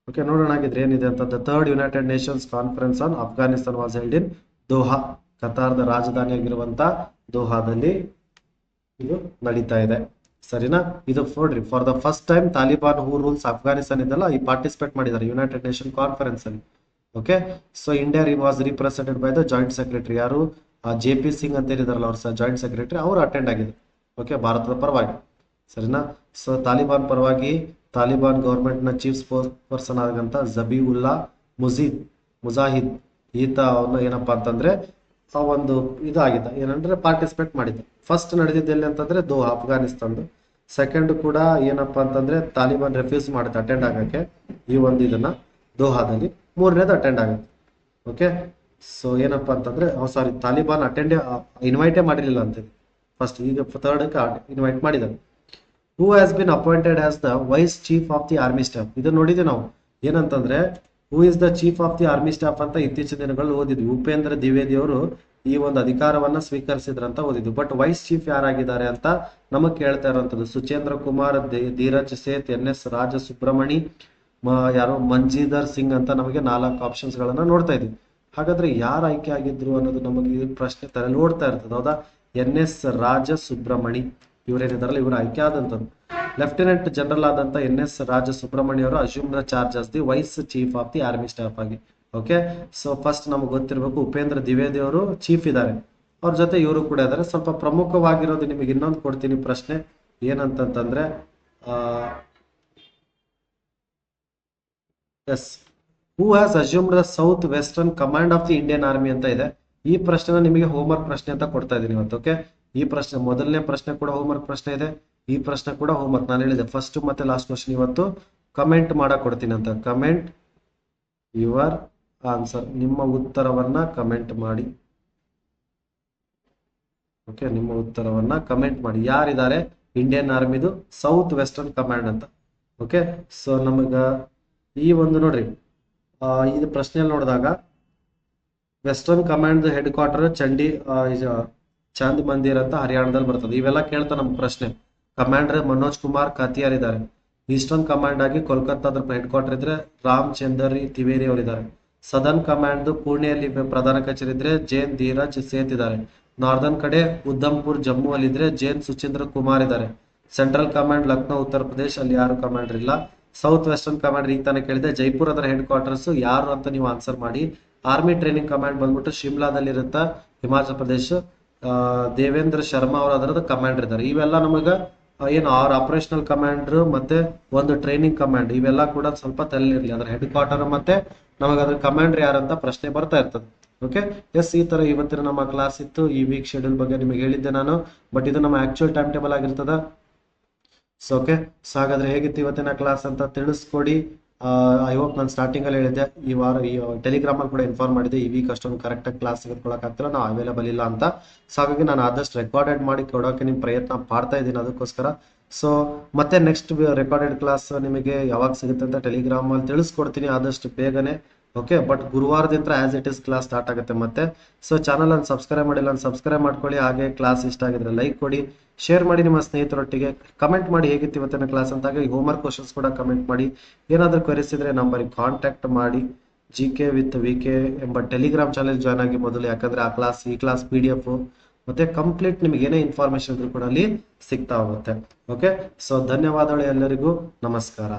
ಓಕೆ ನೋಡೋಣ ಆಗಿದ್ರೆ ಏನಿದೆ ಅಂತ. The third United Nations conference on Afghanistan was held in Doha ಕತಾರ್ದ ರಾಜಧಾನಿಯಾಗಿರುವಂತ ದೋಹಾದಲ್ಲಿ ಇದು ನಡೀತಾ ಇದೆ. ಸರಿನಾ? ಇದು ನೋಡ್ರಿ for the first time Taliban who rules Afghanistan ಇದೆಲ್ಲ ಈ ಪಾರ್ಟಿಸಿಪೇಟ್ ಮಾಡಿದ್ದಾರೆ ಯುನೈಟೆಡ್ ನೇಷನ್ ಕಾನ್ಫರೆನ್ಸ್ ಅಲ್ಲಿ. Okay so India was represented by the joint secretary ಯಾರು? ಜೆ ಪಿ ಸಿಂಗ್ ಅಂತ ಹೇಳಿದಾರಲ್ಲ ಅವ್ರ ಜಾಯಿಂಟ್ ಸೆಕ್ರೆಟರಿ ಅವರು ಅಟೆಂಡ್ ಆಗಿದೆ ಓಕೆ ಭಾರತದ ಪರವಾಗಿ. ಸರಿನಾ? ಸೊ ತಾಲಿಬಾನ್ ಪರವಾಗಿ ತಾಲಿಬಾನ್ ಗೌರ್ಮೆಂಟ್ನ ಚೀಫ್ ಸ್ಪೋರ್ಸ್ ಪರ್ಸನ್ ಆಗಂತ ಜಬೀವುಲ್ಲಾ ಮುಜೀದ್, ಮುಜಾಹಿದ್, ಈತ ಅವನು ಏನಪ್ಪಾ ಅಂತಂದ್ರೆ ಆ ಒಂದು ಇದಾಗಿದ್ದ. ಏನಂದ್ರೆ ಪಾರ್ಟಿಸಿಪೇಟ್ ಮಾಡಿದ್ದ. ಫಸ್ಟ್ ನಡೆದಿದ್ದ ಎಲ್ಲಿ ಅಂತಂದ್ರೆ ದೋ ಅಫ್ಘಾನಿಸ್ತಾನ್ದು ಸೆಕೆಂಡ್ ಕೂಡ ಏನಪ್ಪಾ ಅಂತಂದ್ರೆ ತಾಲಿಬಾನ್ ರೆಫ್ಯೂಸ್ ಮಾಡುತ್ತೆ ಅಟೆಂಡ್ ಆಗಕ್ಕೆ ಈ ಒಂದು ಇದನ್ನ ದೋಹಾದಲ್ಲಿ. ಮೂರನೇದು ಅಟೆಂಡ್ ಆಗುತ್ತೆ. ಓಕೆ ಸೊ ಏನಪ್ಪಾ ಅಂತಂದ್ರೆ ಸಾರಿ ತಾಲಿಬಾನ್ ಅಟೆಂಡ್ ಇನ್ವೈಟೇ ಮಾಡಿರಲಿಲ್ಲ ಅಂತ ಫಸ್ಟ್ ಈಗ ಥರ್ಡ್ ಇನ್ವೈಟ್ ಮಾಡಿದ್ದಾರೆ who has been appointed as the vice chief of the army staff ಇದನ್ನ ನೋಡಿದ್ವಿ ನಾವು. ಏನಂತಂದ್ರೆ who is the chief of the army staff ಅಂತ ಇತ್ತೀಚಿನ ದಿನಗಳು ಓದಿದ್ವಿ. ಉಪೇಂದ್ರ ದ್ವಿವೇದಿ ಅವರು ಈ ಒಂದು ಅಧಿಕಾರವನ್ನ ಸ್ವೀಕರಿಸಿದ್ರಂತ ಓದಿದ್ವಿ. ಬಟ್ ವೈಸ್ ಚೀಫ್ ಯಾರಾಗಿದ್ದಾರೆ ಅಂತ ನಮಗ್ ಕೇಳ್ತಾ ಇರೋಂಥದ್ದು ಸುಚೇಂದ್ರ ಕುಮಾರ್ ಧೀರಜ್ ಸೇತ್, ಎನ್ ಎಸ್ ರಾಜ ಸುಬ್ರಹ್ಮಣಿ ಯಾರೋ ಮಂಜೀಧರ್ ಸಿಂಗ್ ಅಂತ ನಮಗೆ ನಾಲ್ಕು ಆಪ್ಷನ್ಸ್ ಗಳನ್ನ ನೋಡ್ತಾ ಇದ್ವಿ. ಹಾಗಾದ್ರೆ ಯಾರು ಆಯ್ಕೆ ಆಗಿದ್ರು ಅನ್ನೋದು ನಮಗೆ ಪ್ರಶ್ನೆ ತಲೆ ಓಡ್ತಾ ಇರ್ತದೆ. ಹೌದಾ? ಎನ್ ಎಸ್ ರಾಜ ಸುಬ್ರಮಣಿ ಇವರೇನಿದಾರಲ್ಲ, ಇವರು ಆಯ್ಕೆ ಆದಂತದ್ದು ಲೆಫ್ಟಿನೆಂಟ್ ಜನರಲ್ ಆದಂತ ಎನ್ ಎಸ್ ರಾಜ ಸುಬ್ರಹ್ಮಣ್ಯ ಅವರು assume charge as the vice chief of the army staff ಆಗಿ. ಓಕೆ ಸೊ ಫಸ್ಟ್ ನಮ್ಗೆ ಗೊತ್ತಿರಬೇಕು, ಉಪೇಂದ್ರ ದ್ವಿವೇದಿ ಅವರು ಚೀಫ್ ಇದ್ದಾರೆ. ಅವ್ರ ಜೊತೆ ಇವರು ಕೂಡ ಇದ್ದಾರೆ. ಸ್ವಲ್ಪ ಪ್ರಮುಖವಾಗಿರೋದು ನಿಮಗೆ ಇನ್ನೊಂದು ಕೊಡ್ತೀನಿ ಪ್ರಶ್ನೆ. ಏನಂತಂತಂದ್ರೆ S who has assumed the south western command of the Indian army ಅಂತ ಇದೆ. ಈ ಪ್ರಶ್ನೆನ ನಿಮಗೆ ಹೋಮ್ವರ್ಕ್ ಪ್ರಶ್ನೆ ಅಂತ ಕೊಡ್ತಾ ಇದ್ದೀನಿ ಇವತ್ತು ಓಕೆ ಈ ಪ್ರಶ್ನೆ, ಮೊದಲನೇ ಪ್ರಶ್ನೆ ಕೂಡ ಹೋಮ್ವರ್ಕ್ ಪ್ರಶ್ನೆ ಇದೆ. ಈ ಪ್ರಶ್ನೆ ಕೂಡ ಹೋಮ್ವರ್ಕ್ ನಾನು ಹೇಳಿದೆ ಫಸ್ಟ್ ಮತ್ತೆ ಲಾಸ್ಟ್ ಕ್ವಶನ್ ಇವತ್ತು ಕಮೆಂಟ್ ಮಾಡಕ್ ಕೊಡ್ತೀನಿ ಅಂತ. ಕಮೆಂಟ್ ಯುವರ್ ಆನ್ಸರ್ ನಿಮ್ಮ ಉತ್ತರವನ್ನ ಕಮೆಂಟ್ ಮಾಡಿ. ಓಕೆ ನಿಮ್ಮ ಉತ್ತರವನ್ನ ಕಮೆಂಟ್ ಮಾಡಿ. ಯಾರಿದ್ದಾರೆ? ಇಂಡಿಯನ್ ಆರ್ಮಿದು ಸೌತ್ ವೆಸ್ಟರ್ನ್ ಕಮಾಂಡ್ ಅಂತ. ಓಕೆ ಸೊ ನಮಗ ಈ ಒಂದು ನೋಡ್ರಿ ಇದು ಪ್ರಶ್ನೆಯಲ್ಲಿ ನೋಡಿದಾಗ western command headquarter Chandi Chand Mandir ಅಂತ ಹರಿಯಾಣದಲ್ಲಿ ಬರ್ತದೆ. ಇವೆಲ್ಲ ಕೇಳ್ತಾ ನಮ್ ಪ್ರಶ್ನೆ. ಕಮಾಂಡರ್ ಮನೋಜ್ ಕುಮಾರ್ ಕತಿಯಾರ್ ಇದ್ದಾರೆ ಈಸ್ಟರ್ನ್ ಕಮಾಂಡ್ ಆಗಿ ಕೋಲ್ಕತ್ತಾದ ಹೆಡ್ ಕ್ವಾರ್ಟರ್ ಇದ್ರೆ ರಾಮ್ ಚಂದರಿ ತಿವೇರಿ ಅವರಿದ್ದಾರೆ. ಸದರ್ನ್ ಕಮಾಂಡ್ ಪುಣೆಯಲ್ಲಿ ಪ್ರಧಾನ ಕಚೇರಿ ಇದ್ರೆ ಜೈನ್ ಧೀರಜ್ ಸೇತ್ ಇದ್ದಾರೆ ನಾರ್ದರ್ನ್ ಕಡೆ ಉಧಂಪುರ್ ಜಮ್ಮು ಅಲ್ಲಿ ಇದ್ರೆ ಜೈನ್ ಸುಚೇಂದ್ರ ಕುಮಾರ್ ಇದ್ದಾರೆ. ಸೆಂಟ್ರಲ್ ಕಮಾಂಡ್ ಲಕ್ನೋ, ಉತ್ತರ ಪ್ರದೇಶ ಅಲ್ಲಿ ಯಾರು ಕಮಾಂಡರ್ ಇಲ್ಲ. ಸೌತ್ ವೆಸ್ಟರ್ನ್ ಕಮಾಂಡ್ ಈಗ ತಾನೇ ಕೇಳಿದೆ. ಜೈಪುರ್ ಅದರ ಹೆಡ್ ಕ್ವಾರ್ಟರ್ಸ್ ಯಾರು ಅಂತ ನೀವು ಆನ್ಸರ್ ಮಾಡಿ. ಆರ್ಮಿ ಟ್ರೈನಿಂಗ್ ಕಮಾಂಡ್ ಬಂದ್ಬಿಟ್ಟು ಶಿಮ್ಲಾದಲ್ಲಿ ಇರುತ್ತಾ ಹಿಮಾಚಲ ಪ್ರದೇಶ ದೇವೇಂದ್ರ ಶರ್ಮಾ ಅವರು ಅದರದ ಕಮಾಂಡರ್ ಇದ್ದಾರೆ. ಇವೆಲ್ಲ ನಮಗ ಏನು ಆರ್ ಆಪರೇಷನಲ್ ಕಮಾಂಡರ್ ಮತ್ತೆ ಒಂದು ಟ್ರೈನಿಂಗ್ ಕಮಾಂಡ್ ಇವೆಲ್ಲ ಕೂಡ ಸ್ವಲ್ಪ ತಲೆಯಲ್ಲಿ ಅದ್ರ ಹೆಡ್ ಕ್ವಾರ್ಟರ್ ಮತ್ತೆ ನಮಗೆ ಅದ್ರ ಕಮಾಂಡರ್ ಯಾರಂತ ಪ್ರಶ್ನೆ ಬರ್ತಾ ಇರ್ತದೆ. ಓಕೆ ಎಸ್ ಈ ತರ ಇವತ್ತಿನ ನಮ್ಮ ಕ್ಲಾಸ್ ಇತ್ತು. ಈ ವೀಕ್ ಶೆಡ್ಯೂಲ್ ಬಗ್ಗೆ ನಿಮಗೆ ಹೇಳಿದ್ದೆ ನಾನು ಬಟ್ ಇದು ನಮ್ಮ ಆಕ್ಚುಯಲ್ ಟೈಮ್ ಟೇಬಲ್ ಆಗಿರ್ತದ. ಸೊ ಓಕೆ ಸೊ ಹಾಗಾದ್ರೆ ಹೇಗಿತ್ತು ಇವತ್ತಿನ ಕ್ಲಾಸ್ ಅಂತ ತಿಳಿಸ್ಕೊಡಿ. ಐ ಹೋಪ್ ನಾನು ಸ್ಟಾರ್ಟಿಂಗಲ್ಲಿ ಹೇಳಿದ್ದೆ, ಈ ವಾರ ಈ ಟೆಲಿಗ್ರಾಮ್ ಅಲ್ಲಿ ಕೂಡ ಇನ್ಫಾರ್ಮ್ ಮಾಡಿದ್ದೆ, ಈ ವೀಕ್ ಅಷ್ಟೊಂದು ಕರೆಕ್ಟ್ ಆಗಿ ಕ್ಲಾಸ್ ತೆಗೆದುಕೊಳ್ಳಕ್ ಆಗ್ತಿಲ್ಲ, ನಾವು ಅವೈಲೇಬಲ್ ಇಲ್ಲ ಅಂತ. ಸೊ ಹಾಗಾಗಿ ನಾನು ಆದಷ್ಟು ರೆಕಾರ್ಡೆಡ್ ಮಾಡಿ ಕೊಡೋಕೆ ನಿಮ್ಮ ಪ್ರಯತ್ನ ಮಾಡ್ತಾ ಇದ್ದೀನಿ ಅದಕ್ಕೋಸ್ಕರ. ಸೊ ಮತ್ತೆ ನೆಕ್ಸ್ಟ್ ರೆಕಾರ್ಡೆಡ್ ಕ್ಲಾಸ್ ನಿಮಗೆ ಯಾವಾಗ ಸಿಗುತ್ತೆ ಅಂತ ಟೆಲಿಗ್ರಾಮಲ್ಲಿ ತಿಳಿಸ್ಕೊಡ್ತೀನಿ, ಆದಷ್ಟು ಬೇಗನೆ. Okay but ಗುರುವಾರದಿಂದ as it is class start ಆಗುತ್ತೆ ಮತ್ತೆ. ಸೊ ಚಾನಲ್ ಅನ್ನು ಸಬ್ಸ್ಕ್ರೈಬ್ ಮಾಡಿಲ್ಲ ಸಬ್ಸ್ಕ್ರೈಬ್ ಮಾಡ್ಕೊಳ್ಳಿ. ಹಾಗೆ ಕ್ಲಾಸ್ ಇಷ್ಟ ಆಗಿದ್ರೆ ಲೈಕ್ ಕೊಡಿ. ಶೇರ್ ಮಾಡಿ ನಿಮ್ಮ ಸ್ನೇಹಿತರೊಟ್ಟಿಗೆ. ಕಮೆಂಟ್ ಮಾಡಿ ಹೇಗಿತ್ತು ಇವತ್ತಿನ ಕ್ಲಾಸ್ ಅಂತ ಹಾಗೆ ಹೋಮ್ವರ್ಕ್ ಕ್ವಶನ್ಸ್ ಕೂಡ ಕಮೆಂಟ್ ಮಾಡಿ. ಏನಾದರೂ ಕ್ವರಿಸಿದ್ರೆ ನಂಬರಿಗೆ ಕಾಂಟ್ಯಾಕ್ಟ್ ಮಾಡಿ. G K with V K ಎಂಬ ಟೆಲಿಗ್ರಾಮ್ ಚಾನೆಲ್ ಜಾಯ್ನ್ ಆಗಿ ಮೊದಲು. ಯಾಕಂದ್ರೆ ಆ ಕ್ಲಾಸ್ ಈ ಕ್ಲಾಸ್ ಪಿ ಡಿ ಎಫ್ ಮತ್ತೆ ಕಂಪ್ಲೀಟ್ ನಿಮಗೆ ಏನೇ ಇನ್ಫಾರ್ಮೇಶನ್ ಇದ್ರೂ ಕೂಡ ಅಲ್ಲಿ ಸಿಗ್ತಾ ಹೋಗುತ್ತೆ. ಓಕೆ ಸೊ ಧನ್ಯವಾದಗಳು ಎಲ್ಲರಿಗೂ. ನಮಸ್ಕಾರ.